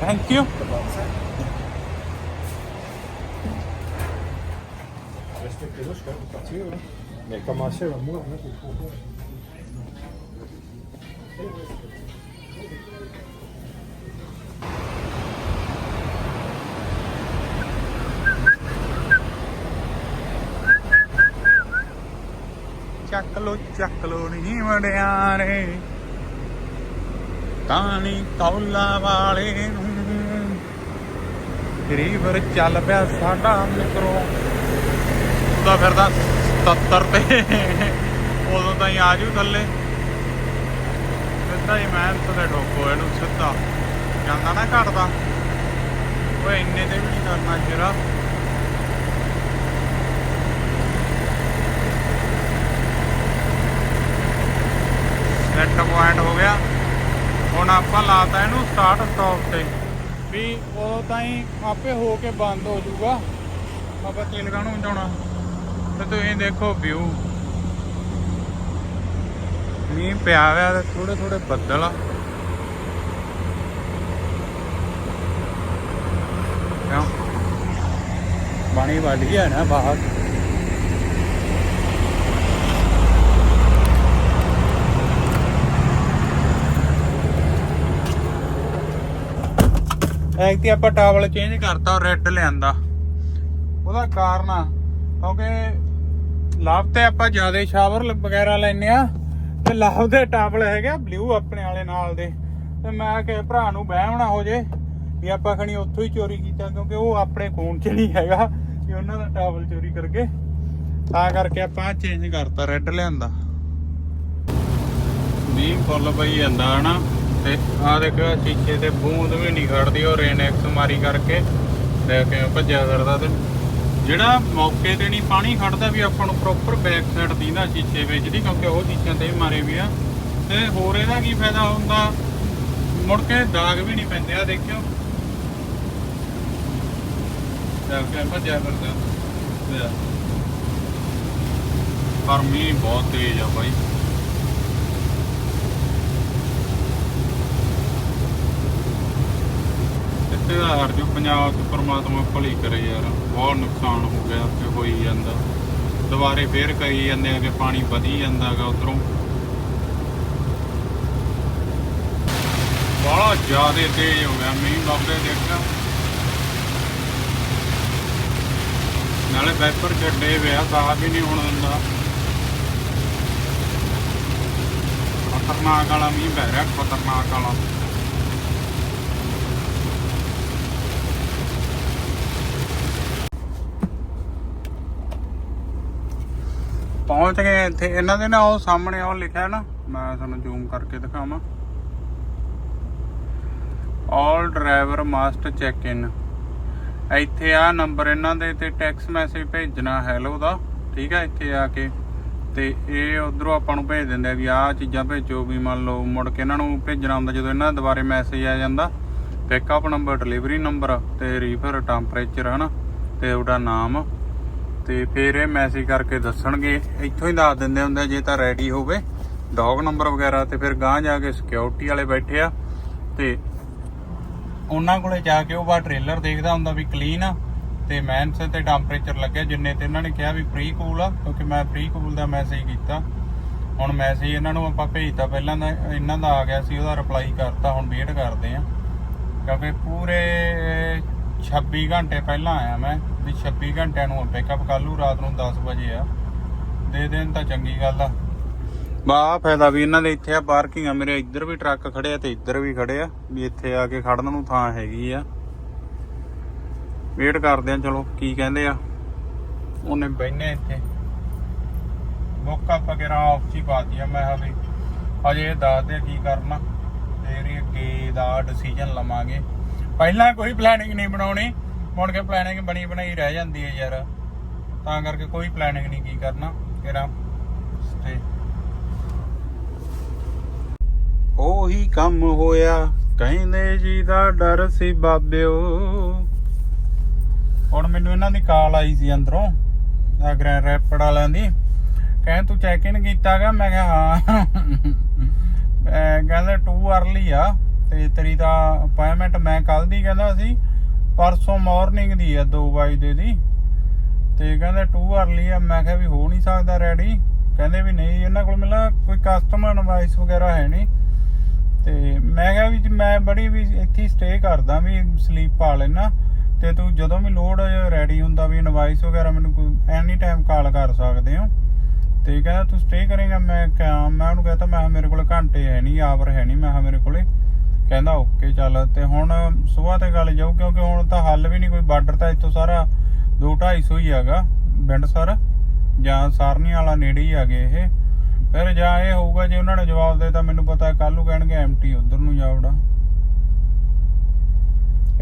Thank you Et là, je suis quand même partir. Là. Mais commencer à moi, là, c'est trop fort. చెక్కలు చెక్కలు నీమడయారే కానీ కౌల్లవాళే తిరిగి వచ్చి అలపే సాటా మిత్రం ਰੀਵਰ ਫਿਰਦਾ 77 ਤੇ ਉਦੋਂ ਤਾਂ ਹੀ ਆਜੂ ਥੱਲੇ। ਸਿੱਧਾ ਹੀ ਮਿਹਨਤ ਦੇ ਠੋਕੋ ਇਹਨੂੰ ਸਿੱਧਾ। ਜਾਂਦਾ ਨਾ ਘਟਦਾ। ਓਏ, ਇੰਨੇ ਤੇ ਵੀ ਨਹੀਂ ਕਰਨਾ ਜਰਾ। ਸੈੱਟ ਪੁਆਇੰਟ ਹੋ ਗਿਆ। ਹੁਣ ਆਪਾਂ ਲਾਤਾ ਇਹਨੂੰ ਸਟਾਰਟ ਸਟਾਪ ਤੇ। ਵੀ ਉਦੋਂ ਤਾਂ ਹੀ ਆਪੇ ਹੋ ਕੇ ਬੰਦ ਹੋ ਜਾਊਗਾ। ਆਪਾਂ ਤੇਲ ਕਾਹਨੂੰ ਜਾਣਾ ਤੇ ਤੁਸੀਂ ਦੇਖੋ ਵਿਊ ਮੀਂਹ ਪਿਆ ਹੋਇਆ ਤੇ ਥੋੜੇ ਥੋੜੇ ਬੱਦਲ ਆ। ਕਿਉਂ? ਬਾਣੀ ਗਿਆ ਨਾ ਬਾਹਰ। ਐਕਤੀ ਆਪਾਂ ਟਾਵਲ ਚੇਂਜ ਕਰਤਾ ਰੈੱਡ ਲਿਆਂਦਾ। ਉਹਦਾ ਕਾਰਨ ਆ, ਕਿਉਂਕਿ ਲਾਭ ਤੇ ਆਪਾਂ ਜ਼ਿਆਦਾ ਸ਼ਾਵਰ ਵਗੈਰਾ ਲੈਨੇ ਆ। ਤੇ ਲਾਭ ਦੇ ਟਾਵਲ ਹੈਗਾ ਬਲੂ ਆਪਣੇ ਵਾਲੇ ਨਾਲ ਦੇ। ਤੇ ਮੈਂ ਕਿ ਭਰਾ ਨੂੰ ਵਹਿਮ ਹੋ ਜੇ, ਵੀ ਆਪਾਂ ਖਣੀ ਉੱਥੋਂ ਹੀ ਚੋਰੀ ਕੀਤਾ, ਕਿਉਂਕਿ ਉਹ ਆਪਣੇ ਖੂਨ ਚ ਨਹੀਂ ਹੈਗਾ, ਵੀ ਉਹਨਾਂ ਦਾ ਟਾਵਲ ਚੋਰੀ ਕਰਕੇ। ਤਾਂ ਕਰਕੇ ਆਪਾਂ ਚੇਂਜ ਕਰਤਾ ਰੈੱਡ ਲਿਆਂਦਾ। ਮੀਂਹ ਫੁੱਲ ਪਈ ਜਾਂਦਾ, ਹਨਾ? ਤੇ ਆ ਦੇਖ, ਸ਼ੀਸ਼ੇ ਤੇ ਬੂੰਦ ਵੀ ਨਹੀਂ ਖੜਦੀ, ਉਹ ਰੇਨ ਐਕਸ ਮਾਰੀ ਕਰਕੇ। ਦੇਖ ਕੇ ਭੱਜਿਆ ਕਰਦਾ ਤੇ। ਜਿਹੜਾ ਮੌਕੇ ਤੇ ਨਹੀਂ, ਪਾਣੀ ਖੜਦਾ ਵੀ ਆਪਾਂ ਨੂੰ ਪ੍ਰੋਪਰ ਬੈਕ ਸਾਈਡ ਦੀਂਦਾ ਸ਼ੀਸ਼ੇ ਵਿੱਚ ਦੀ, ਕਿਉਂਕਿ ਉਹ ਚੀਜ਼ਾਂ ਤੇ ਮਾਰੇ ਵੀ ਆ। ਤੇ ਹੋਰ ਇਹਦਾ ਕੀ ਫਾਇਦਾ ਹੁੰਦਾ? ਮੁੜ ਕੇ ਦਾਗ ਵੀ ਨਹੀਂ ਪੈਂਦੇ ਆ ਦੇਖਿਓ। ਦੇਖ ਕੇ ਭੱਜਿਆ ਫਿਰਦਾ। ਪਰ ਮੀਂਹ ਬਹੁਤ ਤੇਜ਼ ਆ ਬਾਈ। ਇੱਥੇ ਦਾ ਹਰ ਜੋ ਪੰਜਾਬ ਚ ਪ੍ਰਮਾਤਮਾ ਭਲੀ ਕਰੇ ਯਾਰ, ਬਹੁਤ ਨੁਕਸਾਨ ਹੋ ਗਿਆ ਤੇ ਹੋਈ ਜਾਂਦਾ। ਦੁਬਾਰੇ ਫੇਰ ਕਰੀ ਜਾਂਦੇ ਆ ਕਿ ਪਾਣੀ ਵਧੀ ਜਾਂਦਾਗਾ ਉਧਰੋਂ। ਬੜਾ ਜ਼ਿਆਦਾ ਤੇਜ਼ ਹੋ ਗਿਆ, ਮੀਂਹ ਬਾਬੇ ਦੇਖਿਆ ਨਾਲੇ ਵੈਪਰ ਛੱਡੇ ਵਿਆ ਸਾਹ ਵੀ ਨਹੀਂ ਹੋਣ ਦਿੰਦਾ। ਖਤਰਨਾਕ ਵਾਲਾ ਮੀਂਹ ਪੈ ਰਿਹਾ, ਖਤਰਨਾਕ ਵਾਲਾ। ਪਹੁੰਚ ਗਏ ਇੱਥੇ। ਇਹਨਾਂ ਦੇ ਨਾ ਉਹ ਸਾਹਮਣੇ ਉਹ ਲਿਖਿਆ ਨਾ, ਮੈਂ ਤੁਹਾਨੂੰ ਜ਼ੂਮ ਕਰਕੇ ਦਿਖਾਵਾਂ। All driver must check in ਇੱਥੇ ਆ ਨੰਬਰ ਇਹਨਾਂ ਦੇ ਤੇ ਟੈਕਸ ਮੈਸੇਜ ਭੇਜਣਾ ਹੈਲੋ ਦਾ। ਠੀਕ ਹੈ ਇੱਥੇ ਆ ਕੇ। ਤੇ ਇਹ ਉਧਰੋਂ ਆਪਾਂ ਨੂੰ ਭੇਜ ਦਿੰਦੇ ਆ ਵੀ ਆਹ ਚੀਜ਼ਾਂ ਭੇਜੋ, ਵੀ ਮੰਨ ਲਓ ਮੁੜ ਕੇ ਇਹਨਾਂ ਨੂੰ ਭੇਜਣਾ ਹੁੰਦਾ ਜਦੋਂ ਇਹਨਾਂ ਦਾ ਦੁਬਾਰੇ ਮੈਸੇਜ ਆ ਜਾਂਦਾ। ਪਿਕਅਪ ਨੰਬਰ ਡਿਲੀਵਰੀ ਨੰਬਰ ਤੇ ਰੀਫਰ ਟੈਂਪਰੇਚਰ ਹਨਾ? ਤੇ ਉਹਦਾ ਨਾਮ। ਤੇ ਫਿਰ ਇਹ ਮੈਸੇਜ ਕਰਕੇ ਦੱਸਣਗੇ। ਇੱਥੋਂ ਹੀ ਦੱਸ ਦਿੰਦੇ ਹੁੰਦੇ ਜੇ ਤਾਂ ਰੈਡੀ ਹੋਵੇ। ਡੌਗ ਨੰਬਰ ਵਗੈਰਾ ਤੇ ਫਿਰ ਗਾਂਹ ਜਾ ਕੇ ਸਿਕਿਉਰਿਟੀ ਵਾਲੇ ਬੈਠੇ ਆ। ਤੇ ਉਹਨਾਂ ਕੋਲੇ ਜਾ ਕੇ ਉਹ ਬਾ ਟ੍ਰੇਲਰ ਦੇਖਦਾ ਹੁੰਦਾ ਵੀ ਕਲੀਨ ਆ। ਤੇ ਮੈਨਸ ਤੇ ਟੈਂਪਰੇਚਰ ਲੱਗਿਆ, ਜਿੰਨੇ ਤੇ ਇਹਨਾਂ ਨੇ ਕਿਹਾ ਵੀ ਪ੍ਰੀ ਕੂਲ ਆ, ਕਿਉਂਕਿ ਮੈਂ ਪ੍ਰੀ ਕੂਲ ਦਾ ਮੈਸੇਜ ਕੀਤਾ। ਹੁਣ ਮੈਸੇਜ ਇਹਨਾਂ ਨੂੰ ਆਪਾਂ ਭੇਜਤਾ ਪਹਿਲਾਂ ਦਾ ਇਹਨਾਂ ਦਾ ਆ ਗਿਆ ਸੀ, ਉਹਦਾ ਰਿਪਲਾਈ ਕਰਤਾ, ਹੁਣ ਵੇਟ ਕਰਦੇ ਆ। ਕਿਉਂਕਿ ਪੂਰੇ 26 ਘੰਟੇ ਪਹਿਲਾਂ ਆਇਆ ਮੈਂ ਵੀ 26 ਘੰਟਿਆਂ ਨੂੰ ਪਿਕਅਪ ਕਰ ਲੂ ਰਾਤ ਨੂੰ 10 ਵਜੇ ਆ। ਦੇ ਦੇਣ ਤਾਂ ਚੰਗੀ ਗੱਲ ਆ। ਬਾ ਫਾਇਦਾ ਵੀ ਇਹਨਾਂ ਦੇ ਇੱਥੇ ਆ ਪਾਰਕਿੰਗ ਆ। ਮੇਰੇ ਇੱਧਰ ਵੀ ਟਰੱਕ ਖੜੇ ਆ ਤੇ ਇੱਧਰ ਵੀ ਖੜੇ ਆ। ਵੀ ਇੱਥੇ ਆ ਕੇ ਖੜਨ ਨੂੰ ਥਾਂ ਹੈਗੀ ਆ। ਵੇਟ ਕਰਦੇ ਆ ਚਲੋ ਕੀ ਕਹਿੰਦੇ ਆ। ਉਹਨੇ ਬੈਨੇ ਇੱਥੇ। ਬੁੱਕ ਅਪ ਵਗੈਰਾ ਆਫ ਜੀ ਪਾਤੀ ਆ ਮੈਂ ਵੀ ਅਜੇ ਦੱਸਦੇ ਕੀ ਕਰਨਾ। ਹੀ ਅੱਗੇ ਦਾ ਡਿਸੀਜਨ ਲਵਾਂਗੇ। ਪਹਿਲਾਂ ਕੋਈ ਪਲੈਨਿੰਗ ਨਹੀਂ ਬਣਾਉਣੀ। ਮੁੜ ਕੇ ਪਲੈਨਿੰਗ ਬਣੀ ਬਣਾਈ ਰਹਿ ਜਾਂਦੀ ਹੈ ਯਾਰ। ਤਾਂ ਕਰਕੇ ਕੋਈ ਪਲੈਨਿੰਗ ਨਹੀਂ ਕੀ ਕਰਨਾ। ਕਿਹੜਾ? ਸਟੇ ਉਹੀ ਕੰਮ ਹੋਇਆ। ਕਹਿੰਦੇ ਜੀ ਦਾ ਡਰ ਸੀ ਬਾਬਿਓ। ਹੁਣ ਮੈਨੂੰ ਇਹਨਾਂ ਦੀ ਕਾਲ ਆਈ ਸੀ ਅੰਦਰੋਂ। ਆ ਗ੍ਰੈਂਡ ਰੈਪਿਡ ਵਾਲਿਆਂ ਦੀ। ਕਹਿੰਦੇ ਤੂੰ ਚੈੱਕ ਇਨ ਕੀਤਾਗਾ? ਮੈਂ ਕਿਹਾ ਹਾਂ। ਕਹਿੰਦੇ ਟੂ ਅਰਲੀ ਆ। ਤੇ ਤੇਰੀ ਤਾਂ ਅਪਾਇੰਟਮੈਂਟ ਮੈਂ ਕੱਲ ਦੀ ਕਹਿੰਦਾ ਸੀ, ਪਰਸੋਂ ਮਾਰਨਿੰਗ ਦੀ ਆ 2 ਵਜੇ ਦੀ। ਤੇ ਕਹਿੰਦਾ ਟੂ ਅਰਲੀ ਆ। ਮੈਂ ਕਿਹਾ ਵੀ ਹੋ ਨਹੀਂ ਸਕਦਾ ਰੈਡੀ ਕਹਿੰਦੇ ਵੀ ਨਹੀਂ, ਇਹਨਾਂ ਕੋਲ ਮਿਲਾ ਕੋਈ ਕਸਟਮਰ ਇਨਵਾਈਸ ਵਗੈਰਾ ਹੈ ਨਹੀਂ। ਤੇ ਮੈਂ ਕਿਹਾ ਵੀ ਮੈਂ ਬੜੀ ਵੀ ਇੱਥੇ ਸਟੇ ਕਰਦਾ ਵੀ ਸਲੀਪ ਪਾ ਲੈਣਾ ਤੇ ਤੂੰ ਜਦੋਂ ਵੀ ਲੋਡ ਰੈਡੀ ਹੁੰਦਾ ਵੀ ਇਨਵਾਈਸ ਵਗੈਰਾ ਮੈਨੂੰ ਐਨੀ ਟਾਈਮ ਕਾਲ ਕਰ ਸਕਦੇ ਹੋ। ਤੇ ਕਹਿੰਦਾ ਤੂੰ ਸਟੇ ਕਰੇਗਾ। ਮੈਂ ਕਿਹਾ, ਮੈਂ ਉਹਨੂੰ ਕਹਤਾ, ਮੈਂ ਕਿਹਾ ਮੇਰੇ ਕੋਲ ਘੰਟੇ ਹੈ ਨਹੀਂ ਆਵਰ ਹੈ ਨਹੀਂ। ਮੈਂ ਕਿਹਾ ਮੇਰੇ ਕੋਲੇ। ਕਹਿੰਦਾ ਓਕੇ ਚੱਲ ਤੇ ਹੁਣ ਸਵੇਰ ਤੇ ਗੱਲ ਜਾਊ, ਕਿਉਂਕਿ ਹੁਣ ਤਾਂ ਹੱਲ ਵੀ ਨਹੀਂ ਕੋਈ, ਬਾਰਡਰ ਤਾਂ ਇੱਥੋਂ ਸਾਰਾ 2 250 ਹੀ ਹੈਗਾ ਬਿੰਡਸਰ ਜਾਂ ਸਾਰਨੀ ਵਾਲਾ ਨੇੜੇ ਹੀ ਹੈਗੇ ਇਹ। ਫਿਰ ਜਾਂ ਇਹ ਹੋਊਗਾ ਜੇ ਉਹਨਾਂ ਨੇ ਜਵਾਬ ਦੇ ਤਾਂ ਮੈਨੂੰ ਪਤਾ ਕੱਲ ਨੂੰ ਕਹਿਣਗੇ ਐਮਟੀ ਉਧਰ ਨੂੰ ਜਾਵੜਾ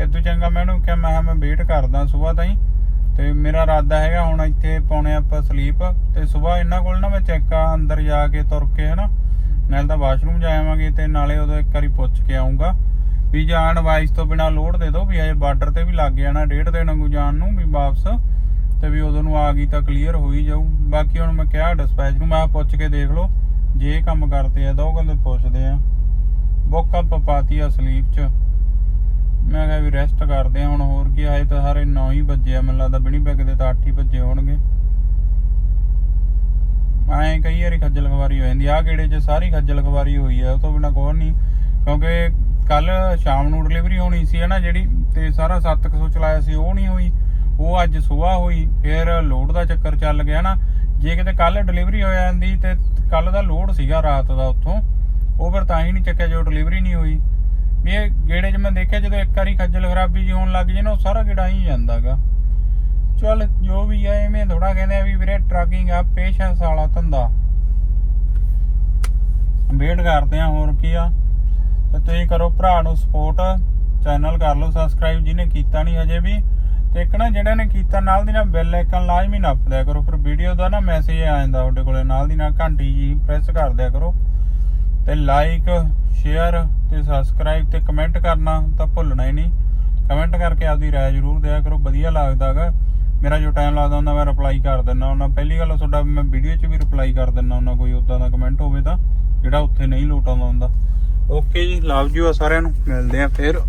ਇਦੋਂ ਚੰਗਾ ਮੈਂ ਉਹਨੂੰ ਕਿਹਾ, ਮੈਂ ਮੈਂ ਵੇਟ ਕਰਦਾ ਸਵੇਰ ਤਾਈਂ, ਤੇ ਮੇਰਾ ਇਰਾਦਾ ਹੈਗਾ ਹੁਣ ਇੱਥੇ ਪਾਉਣੇ ਆਪਾਂ ਸਲੀਪ ਤੇ ਸਵੇਰ ਇਹਨਾਂ ਕੋਲ ਨਾ ਮੈਂ ਚੈੱਕ ਆ ਅੰਦਰ ਜਾ ਕੇ ਤੁਰ ਕੇ ਹਨਾ ਨਾਲ ਤਾਂ ਵਾਸ਼ਰੂਮ ਜਾਵਾਂਗੇ ਤੇ ਨਾਲੇ ਉਦੋਂ ਇੱਕ ਵਾਰੀ ਪੁੱਛ ਕੇ ਆਉਂਗਾ ਵੀ ਜਾਣ ਵਾਈਸ ਤੋਂ ਬਿਨਾ ਲੋਡ ਦੇ ਦਿਓ ਵੀ ਅਜੇ ਬਾਰਡਰ ਤੇ ਵੀ ਲੱਗ ਜਾਣਾ ਡੇਢ ਦਿਨ ਵਾਂਗੂ ਜਾਣ ਨੂੰ ਵੀ ਵਾਪਸ ਤੇ ਵੀ ਉਦੋਂ ਨੂੰ ਆ ਗਈ ਤਾਂ ਕਲੀਅਰ ਹੋ ਹੀ ਜਾਊ। ਬਾਕੀ ਹੁਣ ਮੈਂ ਕਿਹਾ ਡਿਸਪੈਚ ਨੂੰ, ਮੈਂ ਪੁੱਛ ਕੇ ਦੇਖ ਲਓ, ਜੇ ਕੰਮ ਕਰਦੇ ਆ ਤਾਂ ਉਹ ਕਹਿੰਦੇ ਪੁੱਛਦੇ ਆ। ਬੁੱਕ ਅਪ ਪਾਤੀ ਆ ਸਲੀਪ ਚ। ਮੈਂ ਕਿਹਾ ਵੀ ਰੈਸਟ ਕਰਦੇ ਆ, ਹੁਣ ਹੋਰ ਕੀ ਆਏ ਤਾਂ ਸਾਰੇ 9 ਹੀ ਵੱਜੇ ਆ, ਮੈਨੂੰ ਲੱਗਦਾ ਬਿਨੀ ਬੈਗ ਦੇ ਤਾਂ 8 ਹੀ ਵੱਜੇ ਹੋਣਗੇ। ਐਂ ਕਈ ਵਾਰੀ ਖੱਜਲ ਖਵਾਰੀ ਹੋ ਜਾਂਦੀ ਆ। ਗੇੜੇ 'ਚ ਸਾਰੀ ਖੱਜਲ ਖਵਾਰੀ ਹੋਈ ਆ, ਉਹ ਤੋਂ ਬਿਨਾ ਕੋਈ ਨਹੀਂ। ਕਿਉਂਕਿ ਕੱਲ ਸ਼ਾਮ ਨੂੰ ਡਿਲੀਵਰੀ ਹੋਣੀ ਸੀ ਹੈ ਨਾ ਜਿਹੜੀ ਤੇ ਸਾਰਾ 700 ਚਲਾਇਆ ਸੀ, ਉਹ ਨਹੀਂ ਹੋਈ। ਉਹ ਅੱਜ ਸੁਬਾਹ ਹੋਈ, ਫਿਰ ਲੋਡ ਦਾ ਚੱਕਰ ਚੱਲ ਗਿਆ ਨਾ ਜੇ ਕਿਤੇ ਕੱਲ ਡਿਲੀਵਰੀ ਹੋ ਜਾਂਦੀ ਤੇ ਕੱਲ ਦਾ ਲੋਡ ਸੀਗਾ ਰਾਤ ਦਾ ਉੱਥੋਂ, ਉਹ ਫਿਰ ਤਾਂ ਹੀ ਨਹੀਂ ਚੱਕਿਆ ਜੋ ਡਿਲੀਵਰੀ ਨਹੀਂ ਹੋਈ। ਵੀ ਇਹ ਗੇੜੇ 'ਚ ਮੈਂ ਦੇਖਿਆ ਜਦੋਂ ਇੱਕ ਵਾਰੀ ਖੱਜਲ ਖਰਾਬੀ ਜੀ ਹੋਣ ਲੱਗ ਜੇ ਨਾ, ਉਹ ਸਾਰਾ ਗੇੜਾ ਹੀ ਜਾਂਦਾਗਾ ਚੱਲ ਜੋ ਵੀ ਆ, ਐਵੇਂ ਥੋੜਾ ਕਹਿੰਦੇ ਆ ਵੀ ਵੀਰੇ ਟਰੱਕਿੰਗ ਆ, ਪੇਸ਼ੈਂਸ ਵਾਲਾ ਧੰਦਾ। ਵੇਟ ਕਰਦੇ ਆ ਹੋਰ ਕੀ ਆ। ਤੇ ਤੁਸੀਂ ਕਰੋ ਭਰਾ ਨੂੰ ਸਪੋਰਟ ਚੈਨਲ ਕਰ ਲਓ ਸਬਸਕ੍ਰਾਈਬ ਜਿਹਨੇ ਕੀਤਾ ਨਹੀਂ ਹਜੇ ਵੀ। ਤੇ ਇੱਕ ਨਾ ਜਿਹੜੇ ਨੇ ਕੀਤਾ, ਨਾਲ ਦੀ ਨਾਲ ਬੈਲ ਆਈਕਨ ਲਾਜ਼ਮੀ ਨੱਪ ਦਿਆ ਕਰੋ, ਫਿਰ ਵੀਡੀਓ ਦਾ ਨਾ ਮੈਸੇਜ ਆ ਜਾਂਦਾ ਤੁਹਾਡੇ ਕੋਲੇ, ਨਾਲ ਦੀ ਨਾਲ ਘੰਟੀ ਜੀ ਪ੍ਰੈਸ ਕਰ ਦਿਆ ਕਰੋ। ਤੇ ਲਾਈਕ ਸ਼ੇਅਰ ਤੇ ਸਬਸਕ੍ਰਾਈਬ ਤੇ ਕਮੈਂਟ ਕਰਨਾ ਤਾਂ ਭੁੱਲਣਾ ਹੀ ਨਹੀਂ। ਕਮੈਂਟ ਕਰਕੇ ਆਪਦੀ ਰਾਏ ਜ਼ਰੂਰ ਦਿਆ ਕਰੋ, ਵਧੀਆ ਲੱਗਦਾਗਾ ਮੇਰਾ ਜੋ ਟਾਈਮ ਲੱਗਦਾ ਹੁੰਦਾ, ਮੈਂ ਰਿਪਲਾਈ ਕਰ ਦਿੰਦਾ ਹੁੰਦਾ। ਪਹਿਲੀ ਗੱਲ ਤੁਹਾਡਾ ਮੈਂ ਵੀਡੀਓ 'ਚ ਵੀ ਰਿਪਲਾਈ ਕਰ ਦਿੰਦਾ ਹੁੰਦਾ, ਕੋਈ ਉਦਾਂ ਦਾ ਕਮੈਂਟ ਹੋਵੇ ਤਾਂ, ਜਿਹੜਾ ਉੱਥੇ ਨਹੀਂ ਲੋਟ ਆਉਂਦਾ ਹੁੰਦਾ। ਓਕੇ ਜੀ ਲਵ ਯੂ ਆ ਸਾਰਿਆਂ ਨੂੰ। ਮਿਲਦੇ ਆ ਫਿਰ।